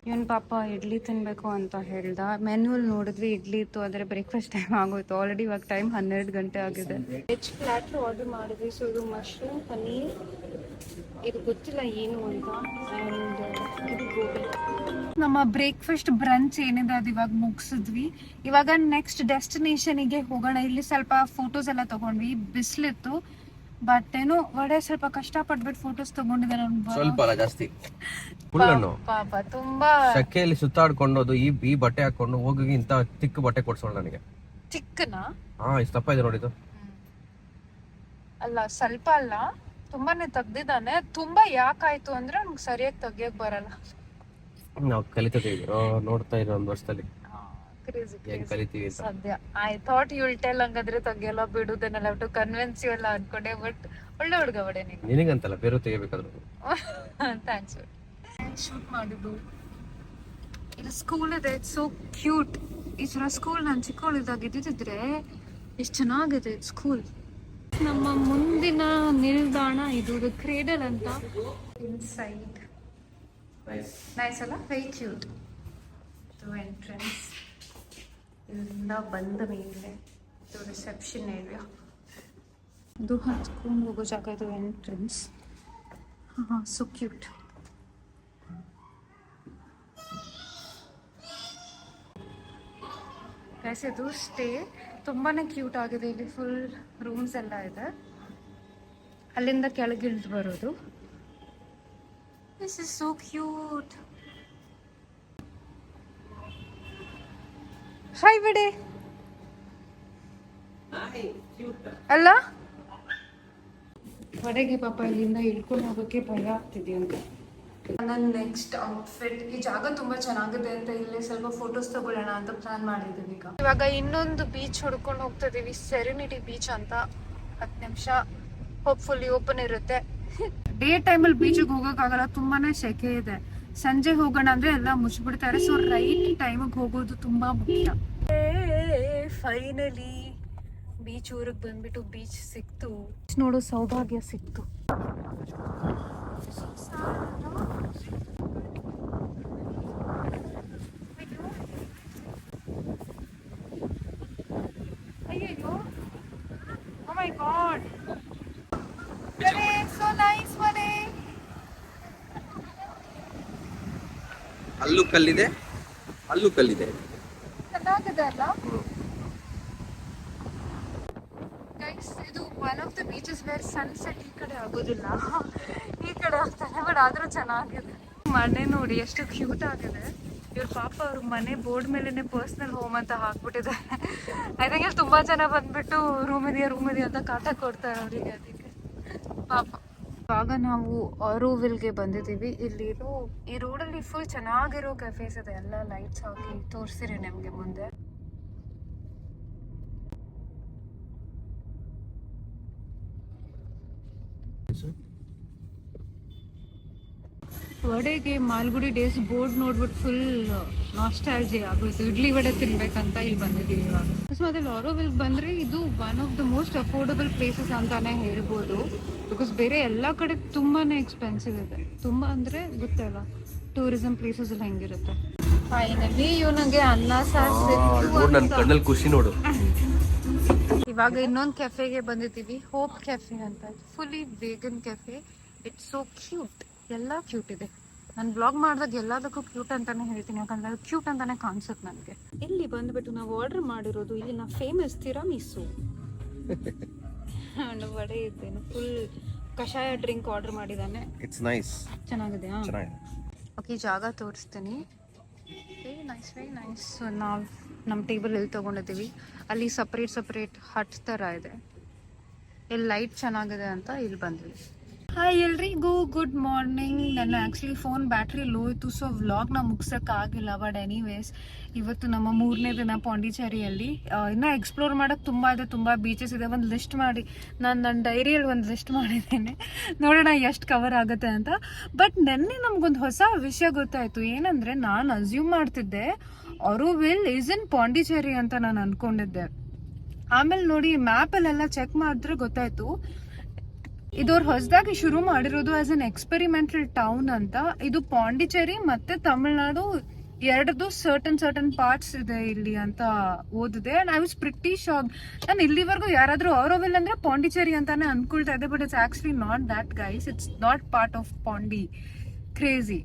Speaker 1: ಇವನ್ ಪಾಪ ಇಡ್ಲಿ ತಿನ್ಬೇಕು ಅಂತ ಹೇಳ್ದ. ಮೆನ್ಯೂಲ್ ನೋಡಿದ್ವಿ ಇಡ್ಲಿ ಇತ್ತು ಆದರೆ ಬ್ರೇಕ್ಫಾಸ್ಟ್ ಟೈಮ್ ಆಗೋಯ್ತು. ಆಲ್ರೆಡಿ ಇವಾಗ ಟೈಮ್ ಹನ್ನೆರಡು ಗಂಟೆ ಆಗಿದೆ. ವೆಜ್ ಫ್ಲಾಟ್ ಆರ್ಡರ್ ಮಾಡಿದ್ವಿ. ಸೊ ಇದು ಮಶ್ರೂಮ್ ಪನ್ನೀರ್ ಇದು ಗೊತ್ತಿಲ್ಲ ಏನು ಅಂತ. ಆ್ಯಂಡ್ ಇದು ಗೋಬಿ. ನಮ್ಮ ಬ್ರೇಕ್ಫಾಸ್ಟ್ ಬ್ರಂಚ್ ಏನಿದೆ ಅದು ಇವಾಗ ಮುಗಿಸಿದ್ವಿ. ಇವಾಗ ನೆಕ್ಸ್ಟ್ ಡೆಸ್ಟಿನೇಷನಿಗೆ ಹೋಗೋಣ. ಇಲ್ಲಿ ಸ್ವಲ್ಪ ಫೋಟೋಸ್ ಎಲ್ಲ ತಗೊಂಡ್ವಿ. ಬಿಸಿಲಿತ್ತು. ಬಟ್ ಏನೋ ಒಡೆ ಸ್ವಲ್ಪ ಕಷ್ಟಪಟ್ಬಿಟ್ಟು ಫೋಟೋಸ್ ತಗೊಂಡಿದ್ದಾರೆ.
Speaker 2: ಸ್ವಲ್ಪ ಅಲ್ಲ ಜಾಸ್ತಿ. ಹಣ್ಣು
Speaker 1: ಪಾಪ ತುಂಬಾ
Speaker 2: ಸೆಕೆಯಲ್ಲಿ ಸುತ್ತಾಡ್ಕೊಂಡೋದು ಈ ಈ ಬಟ್ಟೆ ಹಾಕೊಂಡು ಹೋಗಿ ಇಂತ ತಿಕ್ಕ ಬಟ್ಟೆ ಕೊಡ್ಸೋಣ ನನಗೆ.
Speaker 1: ಚಿಕ್ಕನಾ?
Speaker 2: ಹಾ ಇಷ್ಟು ಇದೆ ನೋಡಿದು
Speaker 1: ಅಲ್ಲ ಸ್ವಲ್ಪ ಅಲ್ಲ ತುಂಬಾನೇ ತೆಗ್ದಿದ್ದಾನೆ. ತುಂಬಾ ಯಾಕಾಯ್ತು ಅಂದ್ರೆ ಅವ್ನಿಗೆ ಸರಿಯಾಗಿ ತೆಗಿಯಕ್ ಬರಲ್ಲ.
Speaker 2: ನಾವು ಕಲಿತಿದ್ದೀವಿ ನೋಡ್ತಾ ಇರೋ ಒಂದ್ ವರ್ಷದಲ್ಲಿ.
Speaker 1: ಕ್ರೇಜಿ
Speaker 2: ಹೆಂಗ್ ಕಲಿತೀವಿ ಅಂತ.
Speaker 1: ಸದ್ಯ. ಐ ಥಾಟ್ ಯುಲ್ ಟೆಲ್ ಹಂಗಾದ್ರೆ ತೆಗಿಯಲ್ಲ ಬಿಡುದನ್ನೆಲ್ಲ ಬಿಟ್ಟು ಕನ್ವಿನ್ಸ್ ಯು ಎಲ್ಲ ಅನ್ಕೊಂಡೆ ಬಟ್ ಒಳ್ಳೆ ಹುಡುಗ ಬಡೆ ನೀನು.
Speaker 2: ನಿನಗಂತಲ್ಲ ಬೇರೆ ತೆಗಿಬೇಕಾದ್ರು.
Speaker 1: ಥ್ಯಾಂಕ್ಸ್ ಶೂಟ್ ಮಾಡಿದ್ದು. ಇದು ಸ್ಕೂಲ್ ಇದೆ. ಸೋ ಕ್ಯೂಟ್ ಈ ಥರ ಸ್ಕೂಲ್ ನಾನು ಚಿಕ್ಕವಳಿದ್ದಾಗ ಇದ್ದಿದ್ರೆ ಎಷ್ಟು ಚೆನ್ನಾಗಿದೆ ಸ್ಕೂಲ್ ನಮ್ಮ ಮುಂದಿನ ನಿಲ್ದಾಣ ಇದು ಕ್ರೇಡಲ್ ಅಂತ. ಇನ್ಸೈಡ್ ನೈಸ್ ಅಲ್ಲ? ವೆರಿ ಕ್ಯೂಟ್ ಇದು ಎಂಟ್ರೆನ್ಸ್ ಇಲ್ಲಿಂದ ಬಂದ ಮೇಲೆ ಇದು ರಿಸೆಪ್ಷನ್ ಏರಿಯಾ ಇದು ಹಚ್ಕೊಂಡು ಹೋಗೋ ಜಾಗ ಇದು ಎಂಟ್ರೆನ್ಸ್ ಹಾಂ ಸೊ ಕ್ಯೂಟ್ ಗೈಸ್ ಇದು ಸ್ಟೇ ತುಂಬಾನೇ ಕ್ಯೂಟ್ ಆಗಿದೆ. ಇಲ್ಲಿ ಫುಲ್ ರೂಮ್ಸ್ ಎಲ್ಲ ಇದೆ. ಅಲ್ಲಿಂದ ಕೆಳಗಿಳಿದು ಬರೋದು. ದಿಸ್ ಇಸ್ ಸೋ ಕ್ಯೂಟ್ ಹಾಯ್ ಬಿಡಿ ಅಲ್ಲ? ಹೊರಗೆ ಪಾಪ ಇಲ್ಲಿಂದ ಇಳ್ಕೊಂಡು ಹೋಗೋಕ್ಕೆ ಭಯ ಆಗ್ತಿದೆಯಂತ ನನ್ನ ನೆಕ್ಸ್ಟ್ ಔಟ್ಫಿಟ್ ಈ ಜಾಗ ತುಂಬಾ ಚೆನ್ನಾಗಿದೆ ಅಂತ ಇಲ್ಲಿ ಸ್ವಲ್ಪ ಫೋಟೋಸ್ ತಗೊಳ್ಳೋಣ ಅಂತ ಪ್ಲಾನ್ ಮಾಡಿದ್ದೀವಿ ಈಗ. ಇವಾಗ ಇನ್ನೊಂದು ಬೀಚ್ ಹುಡ್ಕೊಂಡು ಹೋಗ್ತಾ ಇದೀವಿ ಸೆರೆನಿಟಿ ಬೀಚ್ ಅಂತ. ಹತ್ತು ನಿಮಿಷ ಹೋಪ್ಫುಲ್ಲಿ ಓಪನ್ ಇರುತ್ತೆ. ಡೇ ಟೈಮಲ್ಲಿ ಬೀಚಿಗೆ ಹೋಗೋಕ್ಕಾಗಲ್ಲ ತುಂಬಾನೇ ಸೆಕೆ ಇದೆ. ಸಂಜೆ ಹೋಗೋಣ ಅಂದ್ರೆ ಎಲ್ಲ ಮುಚ್ಚಿಬಿಡ್ತಾರೆ ಸೊ ರೈಟ್ ಟೈಮಿಗೆ ಹೋಗೋದು ತುಂಬಾ ಮುಖ್ಯ. ಫೈನಲಿ ಬೀಚ್ ಊರಿಗೆ ಬಂದ್ಬಿಟ್ಟು ಬೀಚ್ ಸಿಕ್ತು. ನೋಡೋ ಸೌಭಾಗ್ಯ ಸಿಕ್ತು.
Speaker 2: ಅಲ್ಲೂ ಕಲ್ಲಿದೆ ಅಲ್ಲೂ ಕಲ್ಲಿದೆ.
Speaker 1: ಇದು one of the beaches where sunset ಈ ಕಡೆ ಆಗೋದಿಲ್ಲ. ಆಗ್ತಾನೆ ಬಟ್ ಆದ್ರೂ ಚೆನ್ನಾಗಿದೆ. ಮನೆ ನೋಡಿ, ಎಷ್ಟು ಕ್ಯೂಟ್ ಆಗಿದೆ. ಇವ್ರ ಪಾಪ ಅವ್ರ ಮನೆ ಬೋರ್ಡ್ ಮೇಲೆನೆ ಪರ್ಸನಲ್ ಹೋಮ್ ಅಂತ ಹಾಕ್ಬಿಟ್ಟಿದ್ದಾರೆ. ಥಿಂಕ್ ಇಲ್ಲಿ ತುಂಬಾ ಜನ ಬಂದ್ಬಿಟ್ಟು ರೂಮ್ ಇದೆಯಾ ರೂಮ್ ಇದೆಯಾ ಅಂತ ಕಾಟ ಕೊಡ್ತಾರೆ ಅವರಿಗೆ ಅದಕ್ಕೆ. ಪಾಪ. ಇವಾಗ ನಾವು ರೂವಿಲ್ಗೆ ಬಂದಿದ್ದೀವಿ. ಇಲ್ಲಿರೋ ಈ ರೋಡಲ್ಲಿ ಫುಲ್ ಚೆನ್ನಾಗಿರೋ ಕೆಫೆಸ್ ಇದೆ. ಎಲ್ಲ ಲೈಟ್ಸ್ ಹಾಕಿ ತೋರಿಸಿರಿ ನಿಮಗೆ ಮುಂದೆ. ವಡೆಗೆ ಮಾಲ್ಗುಡಿ ಡೇಸ್ ಬೋರ್ಡ್ ನೋಡ್ಬಿಟ್ಟು ಫುಲ್ ನಾಸ್ಟಾಲಜಿ ಆಗೋಯ್ತು ಇಡ್ಲಿ ವಡೆ ತಿನ್ಬೇಕಂತ ಇಲ್ಲಿ ಬಂದಿದ್ದೀವಿ ಇವಾಗ. ಅಕಸ್ಮಾತ್ ಇಲ್ಲಿ ಆರೋವಿಲ್ ಬಂದ್ರೆ ಇದು one of the most affordable places ಅಂತಾನೆ ಹೇಳ್ಬೋದು. ಬಿಕಾಸ್ ಬೇರೆ ಎಲ್ಲ ಕಡೆ ತುಂಬಾನೇ ಎಕ್ಸ್ಪೆನ್ಸಿವ್ ಇದೆ. ತುಂಬಾ ಅಂದ್ರೆ ಗೊತ್ತಲ್ಲ ಟೂರಿಸಂ ಪ್ಲೇಸಸ್ ಎಲ್ಲ ಹೆಂಗಿರುತ್ತೆ. ಫೈನಲಿ ಇವನಿಗೆ ಅನ್ನ ಸಾರ್
Speaker 2: ಕಣ್ಣಲ್ಲಿ ಖುಷಿ ನೋಡು.
Speaker 1: ಇವಾಗ ಇನ್ನೊಂದು ಕೆಫೆಗೆ ಬಂದಿದ್ದೀವಿ ಹೋಪ್ ಕೆಫೆ ಅಂತ. Fully vegan cafe it's so cute ಎಲ್ಲ ಕ್ಯೂಟ್ ಇದೆ. ನಾನು ಬ್ಲಾಗ್ ಮಾಡಿದಾಗ ಎಲ್ಲದಕ್ಕೂ ಕ್ಯೂಟ್ ಅಂತಾನೆ ಹೇಳ್ತೀನಿ ಯಾಕಂದ್ರೆ ಅದು ಕ್ಯೂಟ್ ಅಂತಾನೆ ಕಾಣಿಸುತ್ತೆ ನನಗೆ. ಇಲ್ಲಿ ಬಂದ್ಬಿಟ್ಟು ನಾವು ಆರ್ಡರ್ ಮಾಡಿರೋದು ಇಲ್ಲಿ ಇಲ್ಲಿನ ಫೇಮಸ್ ತಿರಾಮಿಸು ವಡೆ ಇದ್ದೇನೆ ಫುಲ್ ಕಷಾಯ ಡ್ರಿಂಕ್ ಆರ್ಡರ್ ಮಾಡಿದ್ದಾನೆ.
Speaker 2: ಇಟ್ಸ್ ನೈಸ್
Speaker 1: ಚೆನ್ನಾಗಿದೆಯಾ
Speaker 2: ಚೆನ್ನಾಗಿದೆ.
Speaker 1: ಓಕೆ ಜಾಗ ತೋರಿಸ್ತೀನಿ. ವೆರಿ ನೈಸ್ ವೆರಿ ನೈಸ್ ನಾವು ನಮ್ಮ ಟೇಬಲ್ ಇಲ್ಲಿ ತೊಗೊಂಡಿದ್ದೀವಿ. ಅಲ್ಲಿ ಸಪ್ರೇಟ್ ಸಪ್ರೇಟ್ ಹಟ್ ಥರ ಇದೆ. ಇಲ್ಲಿ ಲೈಟ್ ಚೆನ್ನಾಗಿದೆ ಅಂತ ಇಲ್ಲಿ ಬಂದ್ವಿ. ಹಾಯ್ ಎಲ್ರಿಗೂ ಗುಡ್ ಮಾರ್ನಿಂಗ್ ನನ್ನ ಆ್ಯಕ್ಚುಲಿ ಫೋನ್ ಬ್ಯಾಟ್ರಿ ಲೋ ಇತ್ತು ಸೊ ವ್ಲಾಗ್ನ ಮುಗ್ಸೋಕ್ಕಾಗಿಲ್ಲ ಬಟ್ ಎನಿವೇಸ್ ಇವತ್ತು ನಮ್ಮ ಮೂರನೇ ದಿನ ಪಾಂಡಿಚೇರಿಯಲ್ಲಿ ಇನ್ನೂ ಎಕ್ಸ್ಪ್ಲೋರ್ ಮಾಡೋಕ್ಕೆ ತುಂಬ ಇದೆ, ತುಂಬ ಬೀಚಸ್ ಇದೆ. ಒಂದು ಲಿಸ್ಟ್ ಮಾಡಿ, ನಾನು ನನ್ನ ಡೈರಿಯಲ್ಲಿ ಒಂದು ಲಿಸ್ಟ್ ಮಾಡಿದ್ದೇನೆ. ನೋಡೋಣ ಎಷ್ಟು ಕವರ್ ಆಗುತ್ತೆ ಅಂತ. ಬಟ್ ನೆನ್ನೆ ನಮಗೊಂದು ಹೊಸ ವಿಷಯ ಗೊತ್ತಾಯಿತು. ಏನಂದರೆ, ನಾನು ಅಸ್ಯೂಮ್ ಮಾಡ್ತಿದ್ದೆ ಅರುವಿಲ್ ಈಸ್ ಇನ್ ಪಾಂಡಿಚೇರಿ ಅಂತ ನಾನು ಅಂದ್ಕೊಂಡಿದ್ದೆ ಆಮೇಲೆ ನೋಡಿ ಮ್ಯಾಪಲ್ಲೆಲ್ಲ ಚೆಕ್ ಮಾಡಿದ್ರೆ ಗೊತ್ತಾಯ್ತು ಇದವ್ರು ಹೊಸದಾಗಿ ಶುರು ಮಾಡಿರೋದು ಆಸ್ ಅನ್ ಎಕ್ಸ್ಪೆರಿಮೆಂಟಲ್ ಟೌನ್ ಅಂತ. ಇದು ಪಾಂಡಿಚೇರಿ ಮತ್ತೆ ತಮಿಳ್ನಾಡು ಎರಡದು ಸರ್ಟನ್ ಸರ್ಟನ್ ಪಾರ್ಟ್ಸ್ ಇದೆ ಇಲ್ಲಿ ಅಂತ ಓದಿದೆ. And I was pretty shock ನಾನು ಇಲ್ಲಿವರೆಗೂ ಯಾರಾದ್ರೂ ಅವರೋವಿಲ್ ಅಂದ್ರೆ ಪಾಂಡಿಚೇರಿ ಅಂತಾನೆ ಅನ್ಕೊಳ್ತಾ ಇದ್ದೆ but it's actually not that guys it's not part of Pondy crazy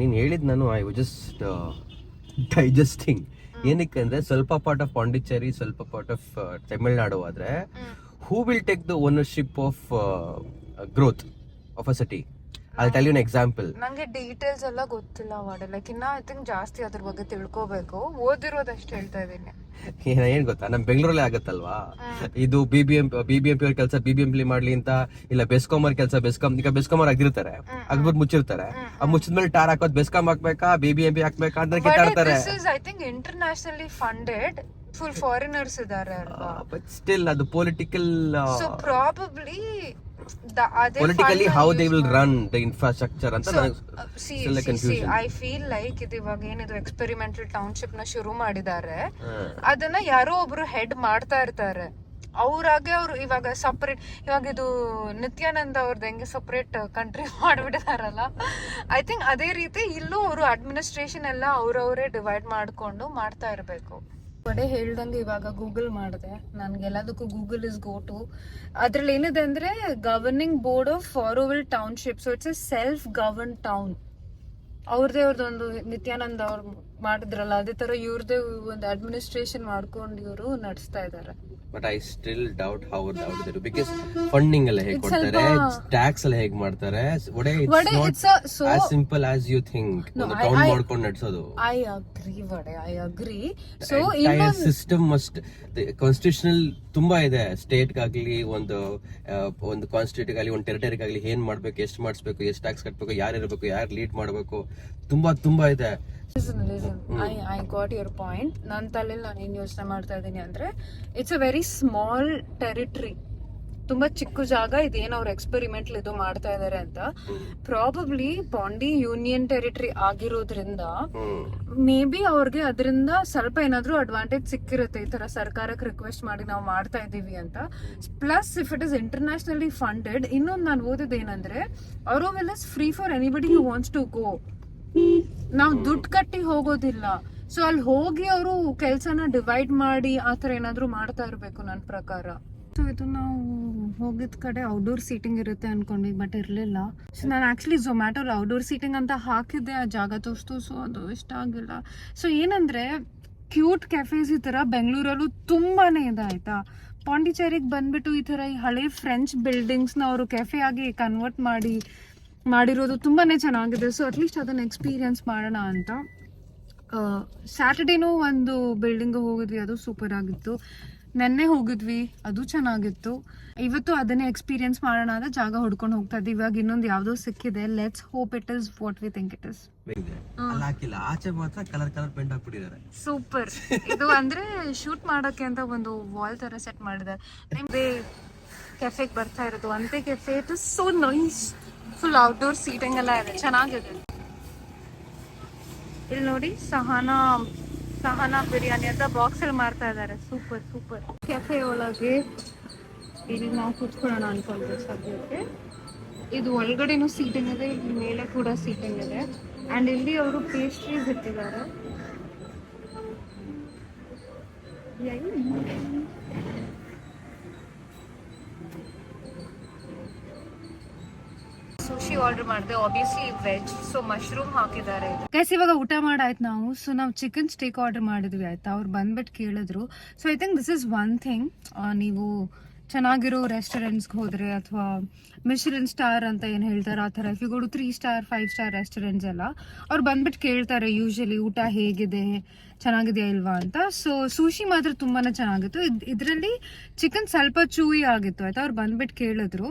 Speaker 2: ನೀನು ಹೇಳಿದ್ ನಾನು ಐ ವಾಸ್ ಜಸ್ಟ್ ಡೈಜೆಸ್ಟಿಂಗ್ ಏನಕ್ಕೆ ಅಂದ್ರೆ ಸ್ವಲ್ಪ ಪಾರ್ಟ್ ಆಫ್ ಪಾಂಡಿಚೇರಿ ಸ್ವಲ್ಪ ಪಾರ್ಟ್ ಆಫ್ ತಮಿಳ್ನಾಡು ಆದ್ರೆ who will take the ownership of growth of a city I tell you example
Speaker 1: ನಂಗೆ details ಎಲ್ಲ ಗೊತ್ತಿಲ್ಲ ವಾಡೆ. ಲೈಕ್ ಇನ್ನ ಐ ಥಿಂಕ್ ಜಾಸ್ತಿ ಅದ್ರ ಬಗ್ಗೆ ತಿಳ್ಕೋಬೇಕು. ಓದಿರೋದಷ್ಟು ಹೇಳ್ತಾ ಇದೀನಿ
Speaker 2: ಏನ ಏನ್ ಗೊತ್ತಾ? ನಮ್ ಬೆಂಗಳೂರಲ್ಲೇ ಆಗತ್ತಲ್ವಾ? ಇದು B B M B B M P ಅವ್ರ ಕೆಲಸ ಬಿ ಬಿ ಎಂ ಪಿ ಮಾಡ್ಲಿ ಅಂತ ಇಲ್ಲ ಬೆಸ್ಕಾಮ್ ಅವ್ರ ಕೆಲಸ ಬೆಸ್ಕಾಂ ಈಗ ಬೆಸ್ಕಾಂ ಅವ್ರು ಆಗಿರ್ತಾರೆ. ಆಗ್ಬಿಟ್ಟು ಮುಚ್ಚಿರ್ತಾರೆ. ಆ ಮುಚ್ಚಿದ್ಮೇಲೆ ಟಾರ್ ಹಾಕೋದ್ ಬೆಸ್ಕಾಂ ಹಾಕ್ಬೇಕಾ ಬಿ ಬಿ ಎಂ ಪಿ ಹಾಕ್ಬೇಕಾ ಅಂತ ಕಿತ್ತಾಡ್ತಾರೆ
Speaker 1: this is I think internationally funded full foreigners ಇದಾರೆ ಅಲ್ವಾ?
Speaker 2: ಬಟ್ ಸ್ಟಿಲ್ ಅದು political
Speaker 1: so probably
Speaker 2: politically how they will run the infrastructure ಅಂತ
Speaker 1: ಐ ಫೀಲ್ ಲೈಕ್ ಇದು ಇವಾಗ ಏನಿದು ಎಕ್ಸ್ಪೆರಿಮೆಂಟಲ್ ಟೌನ್ಶಿಪ್ನ ಶುರು ಮಾಡಿದ್ದಾರೆ. ಅದನ್ನ ಯಾರೋ ಒಬ್ರು ಹೆಡ್ ಮಾಡ್ತಾ ಇರ್ತಾರೆ. ಅವ್ರಾಗೆ ಅವ್ರು ಇವಾಗ ಸಪ್ರೇಟ್ ಇವಾಗ ಇದು ನಿತ್ಯಾನಂದ ಅವ್ರದ್ದು ಹೆಂಗೆ ಸಪರೇಟ್ ಕಂಟ್ರಿ ಮಾಡ್ಬಿಟ್ಟಿದಾರಲ್ಲ? ಐ ಥಿಂಕ್ ಅದೇ ರೀತಿ ಇಲ್ಲೂ ಅವರು ಅಡ್ಮಿನಿಸ್ಟ್ರೇಷನ್ ಎಲ್ಲ ಅವ್ರವರೇ ಡಿವೈಡ್ ಮಾಡ್ಕೊಂಡು ಮಾಡ್ತಾ ಇರಬೇಕು. ಬಡೆ ಹೇಳ್ದಂಗೆ ಇವಾಗ ಗೂಗಲ್ ಮಾಡಿದೆ. ನನ್ಗೆಲ್ಲದಕ್ಕೂ ಗೂಗಲ್ ಇಸ್ ಗೋ ಟು ಅದ್ರಲ್ಲಿ ಏನಿದೆ ಅಂದ್ರೆ governing board of Auroville township so it's a self govern town ಅವ್ರದೇ ಅವ್ರದ್ದೊಂದು ನಿತ್ಯಾನಂದ ಅವ್ರು ಮಾಡಿದ್ರಲ್ಲ ಅದೇ ತರ ಇವ್ರದೇ ಒಂದು ಅಡ್ಮಿನಿಸ್ಟ್ರೇಷನ್ ಮಾಡ್ಕೊಂಡು ಇವರು ನಡೆಸ್ತಾ ಇದ್ದಾರೆ
Speaker 2: but I still doubt how doubt because funding ಎಲ್ಲ ಹೇಗೆ ಕೊಡ್ತಾರೆ ಟ್ಯಾಕ್ಸ್ ಎಲ್ಲ ಹೇಗೆ ಮಾಡ್ತಾರೆ? ಒಡೆ it's not simple as you think
Speaker 1: I-
Speaker 2: ಮಾಡ್ಕೊಂಡು ನಡೆಸೋದು.
Speaker 1: I agree vada I agree so
Speaker 2: system must constitutional ತುಂಬಾ ಇದೆ. ಸ್ಟೇಟ್ ಗಾಗ್ಲಿ ಒಂದು ಒಂದು ಕಾನ್ಸ್ಟಿಟ್ಯೂಟ್ ಆಗಲಿ ಒಂದು ಟೆರಿಟರಿ ಆಗಲಿ ಏನ್ ಮಾಡ್ಬೇಕು ಎಷ್ಟು ಮಾಡಿಸ್ಬೇಕು ಎಷ್ಟು ಟ್ಯಾಕ್ಸ್ ಕಟ್ಬೇಕು ಯಾರು ಇರಬೇಕು ಯಾರು ಲೀಡ್ ಮಾಡಬೇಕು. ತುಂಬಾ ತುಂಬಾ ಇದೆ.
Speaker 1: I I got your point ನನ್ನ ತಲೆಯಲ್ಲಿ ನಾನು ಏನು ಯೋಚನೆ ಮಾಡ್ತಾ ಇದ್ದೀನಿ ಅಂದ್ರೆ it's a very small territory ತುಂಬಾ ಚಿಕ್ಕ ಜಾಗ ಇದೇನು ಅವ್ರ ಎಕ್ಸ್ಪೆರಿಮೆಂಟ್ ಇದು ಮಾಡ್ತಾ ಇದಾರೆ ಅಂತ. ಪ್ರಾಬಬ್ಲಿ ಬಾಂಡಿ ಯೂನಿಯನ್ ಟೆರಿಟರಿ ಆಗಿರೋದ್ರಿಂದ ಮೇ ಬಿ ಅವ್ರಿಗೆ ಅದರಿಂದ ಸ್ವಲ್ಪ ಏನಾದ್ರೂ ಅಡ್ವಾಂಟೇಜ್ ಸಿಕ್ಕಿರುತ್ತೆ ಈ ತರ ಸರ್ಕಾರಕ್ಕೆ ರಿಕ್ವೆಸ್ಟ್ ಮಾಡಿ ನಾವು ಮಾಡ್ತಾ ಇದೀವಿ ಅಂತ. Plus if it is internationally funded ಇನ್ನೊಂದು ನಾನು ಓದಿದ್ದು ಏನಂದ್ರೆ ಅವರು will is free for anybody who wants to go ನಾವು ದುಡ್ಡು ಕಟ್ಟಿ ಹೋಗೋದಿಲ್ಲ. ಸೊ ಅಲ್ಲಿ ಹೋಗಿ ಅವರು ಕೆಲ್ಸನ ಡಿವೈಡ್ ಮಾಡಿ ಆತರ ಏನಾದ್ರೂ ಮಾಡ್ತಾ ಇರ್ಬೇಕು ನನ್ನ ಪ್ರಕಾರ. ಸೊ ಇದು ನಾವು ಹೋಗಿದ ಕಡೆ ಔಟ್ಡೋರ್ ಸೀಟಿಂಗ್ ಇರುತ್ತೆ ಅನ್ಕೊಂಡ್ವಿ ಬಟ್ ಇರಲಿಲ್ಲ. ಸೊ ನಾನು ಆಕ್ಚುಲಿ ಝೊಮ್ಯಾಟೋಲಿ ಔಟ್ಡೋರ್ ಸೀಟಿಂಗ್ ಅಂತ ಹಾಕಿದ್ದೆ, ಆ ಜಾಗ ತೋರಿಸ್ತು ಸೊ ಅದು ಇಷ್ಟ ಆಗಿಲ್ಲ. ಸೊ ಏನಂದ್ರೆ ಕ್ಯೂಟ್ ಕೆಫೆಸ್ ಈ ಥರ ಬೆಂಗಳೂರಲ್ಲೂ ತುಂಬಾನೇ ಇದೆ ಆಯಿತಾ? ಪಾಂಡಿಚೇರಿಗೆ ಬಂದ್ಬಿಟ್ಟು ಈ ಥರ ಈ ಹಳೆ ಫ್ರೆಂಚ್ ಬಿಲ್ಡಿಂಗ್ಸ್ನ ಅವರು ಕೆಫೆ ಆಗಿ ಕನ್ವರ್ಟ್ ಮಾಡಿ ಮಾಡಿರೋದು ತುಂಬಾನೇ ಚೆನ್ನಾಗಿದೆ. ಸೊ ಅಟ್ಲೀಸ್ಟ್ ಅದನ್ನ ಎಕ್ಸ್ಪೀರಿಯನ್ಸ್ ಮಾಡೋಣ ಅಂತ. ಸ್ಯಾಟರ್ಡೇನೂ ಒಂದು ಬಿಲ್ಡಿಂಗ್ ಹೋಗಿದ್ವಿ. ಅದು ಸೂಪರ್ ಆಗಿತ್ತು. ನೆನ್ನೆ ಹೋಗಿದ್ವಿ. ಅದು ಚೆನ್ನಾಗಿತ್ತು. ಇವತ್ತು ಅದನ್ನೇ ಎಕ್ಸ್ಪೀರಿಯನ್ಸ್ ಮಾಡೋಣ ಅಂತ ಜಾಗ ಹುಡ್ಕೊಂಡು ಹೋಗ್ತಾ ಇದ್ದೀವಿ ಇವಾಗ ಇನ್ನೊಂದು ಯಾವುದೋ ಸಿಕ್ಕಿದೆ. Let's hope it is what we think it is
Speaker 2: ಅಲ್ಲಿ ಹಾಕಿಲ್ಲ. ಆಚೆ ಮಾತ್ರ ಕಲರ್ ಕಲರ್ ಪೇಂಟ್ ಹಾಕ್ಬಿಟ್ಟಿದ್ದಾರೆ
Speaker 1: ಸೂಪರ್ ಇದು ಅಂದ್ರೆ ಶೂಟ್ ಮಾಡೋಕೆ ಅಂತ ಒಂದು ವಾಲ್ ತರ ಸೆಟ್ ಮಾಡಿದ್ದಾರೆ. ನಿಮ್ದೇ ಕೆಫೆಗೆ ಬರ್ತಾ ಇರೋದು. ಅಂತೆ cafe it is so nice full outdoor seating ಎಲ್ಲ ಇದೆ. ಚೆನ್ನಾಗಿದೆ. ಇಲ್ಲಿ ನೋಡಿ ಸಹನಾ ಸಹನಾ ಬಿರಿಯಾನಿ ಅಂತ ಬಾಕ್ಸ್ ಅಲ್ಲಿ ಮಾರ್ತಾ ಇದ್ದಾರೆ. ಸೂಪರ್ ಸೂಪರ್ ಕೆಫೆ ಒಳಗೆ ಇಲ್ಲಿ ನಾವು ಕುತ್ಕೊಳ್ಳೋಣ ಅನ್ಕೊಂತೀವಿ ಸದ್ಯಕ್ಕೆ. ಇದು ಒಳಗಡೆನೂ ಸೀಟಿಂಗ್ ಇದೆ, ಇಲ್ಲಿ ಮೇಲೆ ಕೂಡ ಸೀಟಿಂಗ್ ಇದೆ. ಅಂಡ್ ಇಲ್ಲಿ ಅವರು ಪೇಸ್ಟ್ರೀಸ್ ಇಟ್ಟಿದ್ದಾರೆ ಸುಶಿ ಆರ್ಡರ್ ಮಾಡಿದೆ ಆಬ್ವಿಯಸ್ಲಿ ವೆಜ್ ಸೊ ಮಶ್ರೂಮ್ ಹಾಕಿದ್ದಾರೆ. ಗೈಸ್ ಇವಾಗ ಊಟ ಮಾಡಾಯ್ತು ನಾವು. ಸೊ ನಾವು ಚಿಕನ್ ಸ್ಟೇಕ್ ಆರ್ಡರ್ ಮಾಡಿದ್ವಿ, ಆಯ್ತಾ? ಅವ್ರು ಬಂದ್ಬಿಟ್ಟು ಕೇಳಿದ್ರು. So I think this is one thing ನೀವು ಚೆನ್ನಾಗಿರೋ ರೆಸ್ಟೋರೆಂಟ್ಸ್ಗೆ ಹೋದ್ರೆ ಅಥವಾ ಮಿಶ್ರನ್ ಸ್ಟಾರ್ ಅಂತ ಏನು ಹೇಳ್ತಾರೆ ಆ ಥರ if you three star five star restaurants ಎಲ್ಲ, ಅವ್ರು ಬಂದ್ಬಿಟ್ಟು ಕೇಳ್ತಾರೆ ಯೂಶಲಿ ಊಟ ಹೇಗಿದೆ, ಚೆನ್ನಾಗಿದೆಯಾ ಇಲ್ವಾ ಅಂತ. ಸೊ ಸೂಶಿ ಮಾತ್ರ ತುಂಬಾ ಚೆನ್ನಾಗಿತ್ತು. ಇದ್, ಇದರಲ್ಲಿ ಚಿಕನ್ ಸ್ವಲ್ಪ ಚೂಯಿ ಆಗಿತ್ತು, ಆಯಿತಾ? ಅವ್ರು ಬಂದ್ಬಿಟ್ಟು ಕೇಳಿದ್ರು.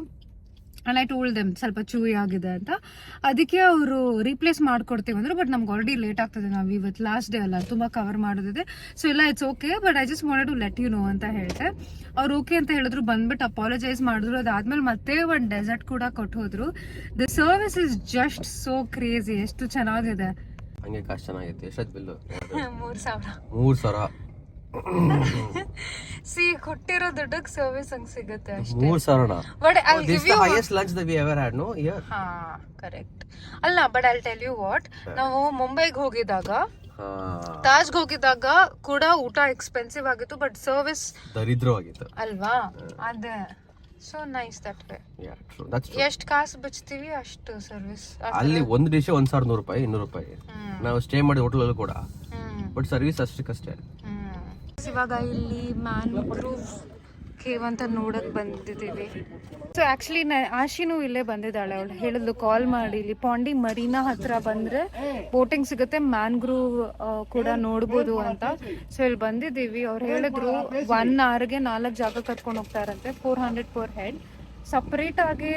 Speaker 1: ಐ ಟೋಲ್ಡ್ ದೆಮ್ ಸ್ವಲ್ಪ ಚೂಯಿ ಆಗಿದೆ ಅಂತ. ಅದಕ್ಕೆ ಅವರು ರೀಪ್ಲೇಸ್ ಮಾಡ್ಕೊಡ್ತೀವಿ ಅಂದ್ರೆ ಬಟ್ ನಮ್ಗೆ ಆಲ್ರೆಡಿ ಲೇಟ್ ಆಗ್ತದೆ. ನಾವು ಇವತ್ತು ಲಾಸ್ಟ್ ಡೇ ಅಲ್ಲ ತುಂಬ ಕವರ್ ಮಾಡೋದಿದೆ. ಸೊ ಇಲ್ಲ it's okay but I just want to let you know ಅಂತ ಹೇಳಿದೆ. ಅವ್ರು ಓಕೆ ಅಂತ ಹೇಳಿದ್ರು ಬಂದ್ಬಿಟ್ಟು ಅಪಾಲಜೈಸ್ ಮಾಡಿದ್ರು. ಅದಾದ್ಮೇಲೆ ಮತ್ತೆ ಒಂದು ಡೆಸರ್ಟ್ ಕೂಡ ಕೊಟ್ಟು ಹೋದ್ರು. The service is just so crazy ಎಷ್ಟು ಚೆನ್ನಾಗಿದೆ.
Speaker 2: ಹಂಗೆ ಕಾಸ್ಟ್ ಚೆನ್ನಾಗಿತ್ತು ಎಷ್ಟೊತ್ತು ಬಿಲ್ಲು?
Speaker 1: ಮೂರು ಸಾವಿರ.
Speaker 2: ಮೂರ್ ಸಾವಿರ.
Speaker 1: ಸಿ ಕೊಟ್ಟಿರೋ ದುಡ್ಡಕ್ಕೆ ಸರ್ವಿಸ್ ಹಂಗ್ ಸಿಗುತ್ತೆ ಅಷ್ಟೇ.
Speaker 2: ಮೂರ್ ಸಾವಿರ
Speaker 1: but I
Speaker 2: this
Speaker 1: give
Speaker 2: the
Speaker 1: you
Speaker 2: highest lunch we ever had no year
Speaker 1: ಹಾ ಕರೆಕ್ಟ್ ಅಲ್ಲ but I tell you what ನಾವು ಮುಂಬೈಗೆ ಹೋಗಿದಾಗ ತಾಜ್ಗೆ ಹೋಗಿದಾಗ ಕೂಡ ಊಟ ಎಕ್ಸ್ಪೆನ್ಸಿವ್ ಆಗಿತ್ತು ಬಟ್ ಸರ್ವಿಸ್
Speaker 2: ದರಿದ್ರವಾಗಿತ್ತು.
Speaker 1: ಅಲ್ವಾ? ಅದೇ. So nice that way
Speaker 2: true.
Speaker 1: ಎಷ್ಟು ಕಾಸು ಬಚ್ತೀವಿ ಅಷ್ಟು ಸರ್ವಿಸ್
Speaker 2: ಅಲ್ಲಿ ಒಂದು ಡಿಶ್ ಒಂದ್ ಸಾವಿರದ ನೂರು ರೂಪಾಯಿ ಇನ್ನೂರು ರೂಪಾಯಿ. ನಾವು ಸ್ಟೇ ಮಾಡಿ ಹೋಟೆಲ್ ಕೂಡ. ಬಟ್ ಸರ್ವಿಸ್ ಅಷ್ಟಕ್ಕಷ್ಟೇ.
Speaker 1: ಇವಾಗ ಇಲ್ಲಿ ಮ್ಯಾನ್ಗ್ರೂವ್ ಕೇವ್ ಅಂತ ನೋಡಕ್ ಬಂದಿದ್ದೀವಿ. ಸೊ ಆಕ್ಚುಲಿ ಆಶಿನೂ ಇಲ್ಲೇ ಬಂದಿದ್ದಾಳೆ. ಅವಳು ಹೇಳಿದ್ಲು ಕಾಲ್ ಮಾಡಿ. ಇಲ್ಲಿ ಪಾಂಡಿ ಮರೀನಾ ಹತ್ರ ಬಂದ್ರೆ ಬೋಟಿಂಗ್ ಸಿಗುತ್ತೆ. ಮ್ಯಾನ್ಗ್ರೂವ್ ಕೂಡ ನೋಡ್ಬೋದು ಅಂತ. ಸೊ ಇಲ್ಲಿ ಬಂದಿದ್ದೀವಿ. ಅವ್ರು ಹೇಳಿದ್ರು ಒನ್ ಅವರ್ಗೆ ನಾಲ್ಕು ಜಾಗ ಕರ್ಕೊಂಡು ಹೋಗ್ತಾರಂತೆ four hundred four head separate ಆಗಿ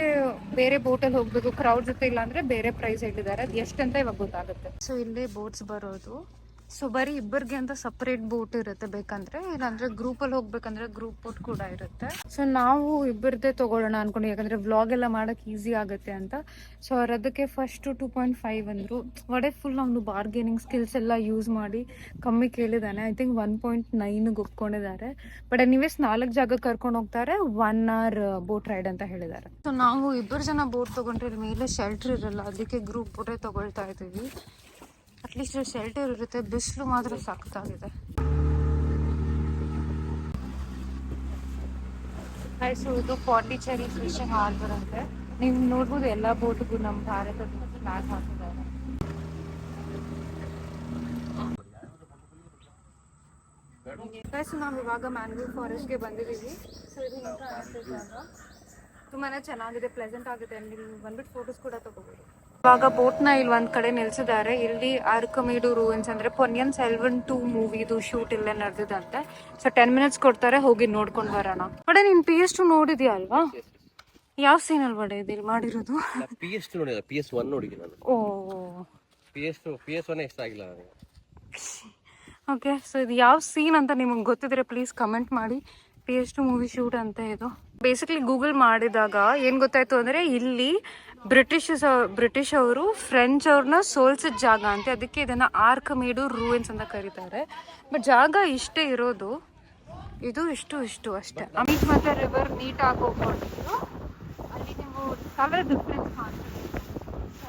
Speaker 1: ಬೇರೆ ಬೋಟಲ್ಲಿ ಹೋಗ್ಬೇಕು. ಕ್ರೌಡ್ ಜೊತೆ ಇಲ್ಲ ಅಂದ್ರೆ ಬೇರೆ ಪ್ರೈಸ್ ಇಟ್ಟಿದ್ದಾರೆ. ಅದು ಎಷ್ಟಂತ ಇವಾಗ ಗೊತ್ತಾಗುತ್ತೆ. ಸೊ ಇಲ್ಲೇ ಬೋಟ್ಸ್ ಬರೋದು. ಸೊ ಬರೀ ಇಬ್ಬರಿಗೆ ಅಂತ ಸಪ್ರೇಟ್ ಬೋಟ್ ಇರುತ್ತೆ ಬೇಕಂದ್ರೆ, ಇಲ್ಲಾಂದ್ರೆ ಗ್ರೂಪ್ ಅಲ್ಲಿ ಹೋಗ್ಬೇಕಂದ್ರೆ ಗ್ರೂಪ್ ಬೋಟ್ ಕೂಡ ಇರುತ್ತೆ. ಸೊ ನಾವು ಇಬ್ಬರದೇ ತಗೊಳ್ಳೋಣ ಅನ್ಕೊಂಡು ಯಾಕಂದ್ರೆ ವ್ಲಾಗ್ ಎಲ್ಲ ಮಾಡಕ್ ಈಸಿ ಆಗುತ್ತೆ ಅಂತ. ಸೊ ಅವ್ರು ಅದಕ್ಕೆ ಫಸ್ಟ್ ಟೂ ಪಾಯಿಂಟ್ ಫೈವ್ ಅಂದ್ರು ಒಡೆ ಫುಲ್ ಅವನು ಬಾರ್ಗೇನಿಂಗ್ ಸ್ಕಿಲ್ಸ್ ಎಲ್ಲ ಯೂಸ್ ಮಾಡಿ ಕಮ್ಮಿ ಕೇಳಿದಾನೆ. ಐ ಥಿಂಕ್ ಒನ್ ಪಾಯಿಂಟ್ ನೈನ್ಗೆ ಒಪ್ಕೊಂಡಿದ್ದಾರೆ. ಬಟ್ ಎನಿವೇಸ್ ನಾಲ್ಕು ಜಾಗ ಕರ್ಕೊಂಡು ಹೋಗ್ತಾರೆ. ಒನ್ ಅವರ್ ಬೋಟ್ ರೈಡ್ ಅಂತ ಹೇಳಿದ್ದಾರೆ. ಸೊ ನಾವು ಇಬ್ಬರು ಜನ ಬೋಟ್ ತಗೊಂಡ್ರೆ ಮೇಲೆ ಶೆಲ್ಟರ್ ಇರಲ್ಲ. ಅದಕ್ಕೆ ಗ್ರೂಪ್ ಬೋಟೇ ತಗೊಳ್ತಾ ಇದ್ದೀವಿ. ಅಟ್ಲೀಸ್ಟ್ ಶೆಲ್ಟರ್ ಇರುತ್ತೆ, ಬಿಸಿಲು ಮಾತ್ರ ಸಖತ್ತಾಗಿದೆ. ಸೊ ಇದು ಪಾಂಡಿಚೇರಿ ಫಿಶಿಂಗ್ ಹಾರ್ಬರ್ ಅಂತೆ ನೀವು ನೋಡ್ಬೋದು ಎಲ್ಲ ಬೋಟ್ಗೂ ನಮ್ಮ ಭಾರತದ ಫ್ಲಾಗ್ ಹಾಕಿದ್ದಾರೆ. ನಾವು ಇವಾಗ ಫಾರೆಸ್ಟ್ ಫಾರೆಸ್ಟ್ಗೆ ಬಂದಿದ್ದೀವಿ. ಸೊ ಇದು ತುಂಬಾನೇ ಚೆನ್ನಾಗಿದೆ ಪ್ಲೆಸೆಂಟ್ ಆಗಿದೆ ನೀವು ಬಂದ್ಬಿಟ್ಟು ಫೋಟೋಸ್ ಕೂಡ ತಗೋಬಹುದು ಇವಾಗ ಬೋಟ್ನ ಇಲ್ಲಿ ಒಂದ್ ಕಡೆ ನಿಲ್ಸಿದ್ದಾರೆ. ಇಲ್ಲಿ ಆರ್ಕಮೇಡು ರೂಯಿನ್ಸ್ ಅಂದ್ರೆ ಪೊನ್ಯನ್ ಸೆಲ್ವನ್ ಟೂ ಮೂವಿದು ಶೂಟ್ ಇಲ್ಲೇ ನಡೆದಿದಂತೆ ಸೊ ಟೆನ್ ಮಿನಿಟ್ಸ್ ಕೊಡ್ತಾರೆ ಹೋಗಿ ನೋಡ್ಕೊಂಡ್ ಬರೋಣ. ಬಡೆ ನೀನ್ ಪಿ ಎಸ್ ಟು ನೋಡಿದ್ಯಾ ಅಲ್ವಾ? ಯಾವ ಸೀನ್ ಅಲ್ಲಿ ಬಡೆ ಇಲ್ಲಿ ಮಾಡಿರೋದು?
Speaker 2: ಪಿ ಎಸ್ ನೋಡಿಲ್ಲ ಪಿ ಎಸ್ ಒನ್ ನೋಡಿದ್ದೆ ನಾನು.
Speaker 1: ಓ.
Speaker 2: P S two P S one ಇಷ್ಟ ಆಗಿಲ್ಲ ನನಗೆ.
Speaker 1: ಓಕೆ ಸೊ ಇದು ಯಾವ ಸೀನ್ ಅಂತ ನಿಮಗೆ ಗೊತ್ತಿದ್ರೆ ಪ್ಲೀಸ್ ಕಮೆಂಟ್ ಮಾಡಿ. P S two movie shoot ಅಂತ ಇದು. ಬೇಸಿಕ್ಲಿ ಗೂಗಲ್ ಮಾಡಿದಾಗ ಏನು ಗೊತ್ತಾಯ್ತು ಅಂದರೆ ಇಲ್ಲಿ ಬ್ರಿಟಿಷ್ ಬ್ರಿಟಿಷ್ ಅವರು ಫ್ರೆಂಚ್ ಅವ್ರನ್ನ ಸೋಲ್ಸಿದ ಜಾಗ ಅಂತ. ಅದಕ್ಕೆ ಇದನ್ನು ಆರ್ಕಮೇಡು ರೂಯಿನ್ಸ್ ಅಂತ ಕರೀತಾರೆ. ಬಟ್ ಜಾಗ ಇಷ್ಟೇ ಇರೋದು. ಇದು ಇಷ್ಟು ಇಷ್ಟು ಅಷ್ಟೇ. ಅಮಿತ್ ಮತ್ತು ರಿವರ್ ನೀಟಾಗಿ ಹೋಗ್ಕೊಂಡಿದ್ದು ಅಲ್ಲಿ ನೀವು ಕಲರ್ ಡಿಫ್ರೆನ್ಸ್ ಮಾಡ್ತೀವಿ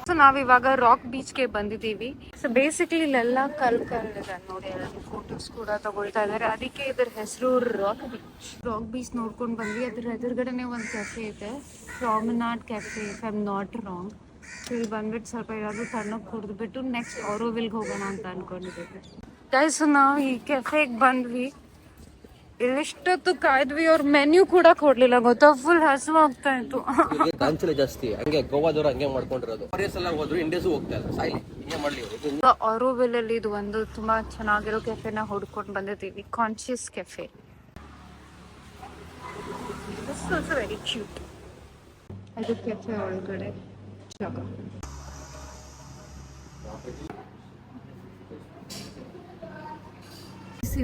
Speaker 1: ಸೊ ನಾವಿವಾಗ ರಾಕ್ ಬೀಚ್ಗೆ ಬಂದಿದ್ದೀವಿ. ಸೊ ಬೇಸಿಕ್ಲಿ ಇಲ್ಲೆಲ್ಲ ಕಲ್ ಕಲ್ಲಿದೆ ನೋಡಿ ಫೋಟೋಸ್ ಕೂಡ ತಗೊಳ್ತಾ ಇದ್ದಾರೆ. ಅದಕ್ಕೆ ಇದ್ರ ಹೆಸರು ರಾಕ್ ಬೀಚ್ ರಾಕ್ ಬೀಚ್ ನೋಡ್ಕೊಂಡು ಬಂದ್ವಿ. ಅದ್ರ ಎದುರುಗಡೆನೆ ಒಂದು ಕೆಫೆ ಇದೆ. Promenade cafe if I'm not wrong so ಇಲ್ಲಿ ಬಂದ್ಬಿಟ್ಟು ಸ್ವಲ್ಪ ಏನಾದರೂ ತಣ್ಣಗೆ ಕುಡಿದ್ಬಿಟ್ಟು ನೆಕ್ಸ್ಟ್ ಆರೋವಿಲ್ಗೆ ಹೋಗೋಣ ಅಂತ ಅನ್ಕೊಂಡಿದ್ದೀವಿ. ಗೈಸ್ ನಾವು ಈ ಕೆಫೆಗೆ ಬಂದ್ವಿ. ಇಲ್ಲಿಷ್ಟೊತ್ತು ಕಾಯ್ದ್ವಿ ಅವ್ರ ಮೆನ್ಯೂ ಕೂಡ ಕೊಡ್ಲಿಲ್ಲ. ಗೊತ್ತಾ? ಫುಲ್ ಹಸು ಆಗ್ತಾ ಇತ್ತು.
Speaker 2: ಗಾಂಚಲೆ ಜಾಸ್ತಿ. ಹಂಗೆ ಗೋವಾದವ್ರು ಹಂಗೆ ಮಾಡ್ಕೊಂಡಿರೋದು. ಫಾರಿಯರ್ಸ್ ಎಲ್ಲ ಹೋದ್ರು ಇಂಡಿಯಾಸು ಹೋಗ್ತಾ ಇಲ್ಲ. ಸಾಯ್ಲಿ ಹಿಂಗೆ ಮಾಡ್ಲಿ. ಇದು
Speaker 1: ಅಲ್ಲಿ ಇದು ಒಂದು ತುಂಬಾ ಚೆನ್ನಾಗಿರೋ ಕೆಫೆನ ಹುಡ್ಕೊಂಡು ಬಂದಿದ್ದೀವಿ. ಕಾನ್ಶಿಯಸ್ ಕೆಫೆ ವೆರಿ ಕ್ಯೂಟ್ ಅದು ಕೆಫೆ ಒಳಗಡೆ ಜಾಗ.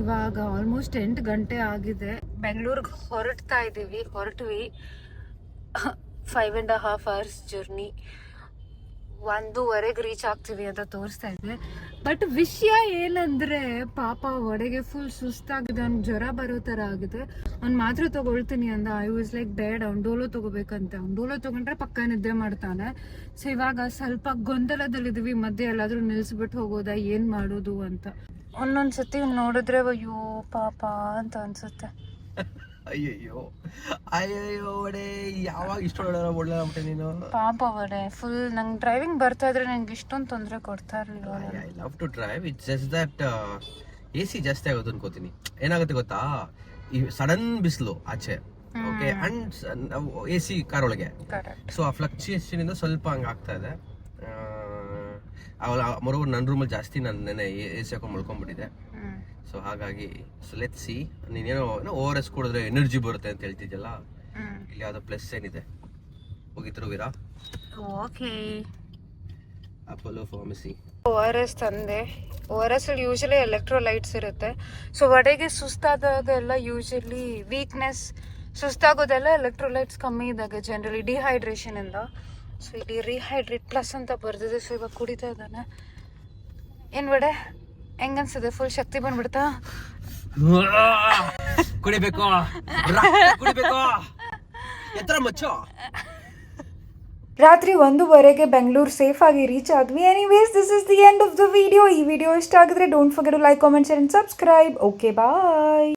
Speaker 1: ಇವಾಗ ಆಲ್ಮೋಸ್ಟ್ ಎಂಟು ಗಂಟೆ ಆಗಿದೆ. ಬೆಂಗಳೂರಿಗೆ ಹೊರಡ್ತಾ ಇದ್ದೀವಿ ಹೊರಟ್ವಿ. Five and half hours journey ಒಂದೂವರೆಗೆ reach ಆಗ್ತೀವಿ ಅಂತ ತೋರಿಸ್ತಾ ಇದೆ ಬಟ್ ವಿಷಯ ಏನಂದ್ರೆ, ಪಾಪ ಒಡೆಗೆ ಫುಲ್ ಸುಸ್ತಾಗಿದೆ ಅವ್ನ್ ಜ್ವರ ಬರೋ ತರ ಆಗಿದೆ. ಅವ್ನು ಮಾತ್ರ ತಗೊಳ್ತೀನಿ ಅಂದ. ಐ ವಾಸ್ ಲೈಕ್ ಬೇಡ ಅವ್ನ್ ಡೋಲೋ ತಗೋಬೇಕಂತ. ಅವ್ನು ಡೋಲೋ ತಗೊಂಡ್ರೆ ಪಕ್ಕ ನಿದ್ದೆ ಮಾಡ್ತಾನೆ. ಸೊ ಇವಾಗ ಸ್ವಲ್ಪ ಗೊಂದಲದಲ್ಲಿದ್ದೀವಿ. ಮಧ್ಯೆ ಎಲ್ಲಾದರೂ ನಿಲ್ಸ್ಬಿಟ್ಟು ಹೋಗೋದಾ, ಏನು ಮಾಡೋದು ಅಂತ. ಒಂದೊಂದ್ಸತಿ ನೋಡಿದ್ರೆ, ಅಯ್ಯೋ, ಪಾಪ ಅಂತ ಅನ್ಸುತ್ತೆ.
Speaker 2: ಅಯ್ಯಯ್ಯೋ. ಅಯ್ಯಯ್ಯೋ ಒಡೆ ಯಾವಾಗ ಇಷ್ಟ ಒಳ್ಳೆ ಒಳ್ಳೆ ನೀನು?
Speaker 1: ಪಾಪ ಒಡೆ ಫುಲ್ ನಂಗೆ ಡ್ರೈವಿಂಗ್ ಬರ್ತಾ ಇದ್ರೆ ನಂಗೆ ಇಷ್ಟೊಂದು ತೊಂದರೆ ಕೊಡ್ತಾ ಇರಲಿಲ್ಲ
Speaker 2: I love to drive it's just that A C ಜಾಸ್ತಿ ಆಗೋದು ಅನ್ಕೋತೀನಿ. ಏನಾಗುತ್ತೆ ಗೊತ್ತಾ? ಈ ಸಡನ್ ಬಿಸಿಲು ಆಚೆ okay and A C car ಒಳಗೆ. ಸೊ ಆ ಫ್ಲಕ್ಚುಯೇಷನ್ ಇಂದ ಸ್ವಲ್ಪ ಹಂಗ ಆಗ್ತಾ ಇದೆ. ಅವಳ ಮರೋ ನನ್ನ ರೂಮಲ್ಲಿ ಜಾಸ್ತಿ ನಾನು ನೆನೆ ಎ ಸಿ ಹಾಕೊಂಡು ಮಲ್ಕೊಂಡ್ಬಿಟ್ಟಿದೆ. ಸೊ ಹಾಗಾಗಿ ಸೊ ಲೆಟ್ ಸಿ ನೀನೇನೋ ಓವರ್ ಎಸ್ ಕುಡಿದ್ರೆ ಎನರ್ಜಿ ಬರುತ್ತೆ ಅಂತ ಹೇಳ್ತಿದ್ಯಲ್ಲ? ಇಲ್ಲಿ ಯಾವ್ದೋ ಪ್ಲಸ್ ಏನಿದೆ ಹೋಗಿದ್ರು
Speaker 1: okay.
Speaker 2: Apollo pharmacy
Speaker 1: O R S ತಂದೆ. ಓ ಆರ್ ಎಸ್ ಅಲ್ಲಿ ಯೂಶಲಿ ಎಲೆಕ್ಟ್ರೋಲೈಟ್ಸ್ ಇರುತ್ತೆ. ಸೊ ಒಡೆಗೆ ಸುಸ್ತಾದಾಗೆಲ್ಲ ಯೂಶಲಿ ವೀಕ್ನೆಸ್ ಸುಸ್ತಾಗೋದೆಲ್ಲ ಎಲೆಕ್ಟ್ರೋಲೈಟ್ಸ್ ಕಮ್ಮಿ ಇದ್ದಾಗ ಜನರಲಿ ಡಿಹೈಡ್ರೇಷನ್ ಇಂದ. ಸೊ ಇಲ್ಲಿ ರಿಹೈಡ್ರೇಟ್ ಪ್ಲಸ್ ಅಂತ ಬರ್ದಿದೆ. ಸೊ ಇವಾಗ ಕುಡಿತಾ ಇದ್ದಾನೆ. ಏನು ಬಡೆ ಹೆಂಗನ್ಸಿದೆ ಫುಲ್ ಶಕ್ತಿ ಬಂದ್ಬಿಡ್ತಾ?
Speaker 2: ಕುಡಿಬೇಕು. ಕುಡಿಬೇಕು. ಎತ್ತರ ಮಚ್ಚೋ?
Speaker 1: ರಾತ್ರಿ ಒಂದೂವರೆಗೆ ಬೆಂಗಳೂರು ಸೇಫ್ ಆಗಿ ರೀಚ್ ಆದ್ವಿ. Anyways this is the end of the video ಈ ವಿಡಿಯೋ ಇಷ್ಟ ಆಗಿದ್ರೆ don't forget like comment share and subscribe okay bye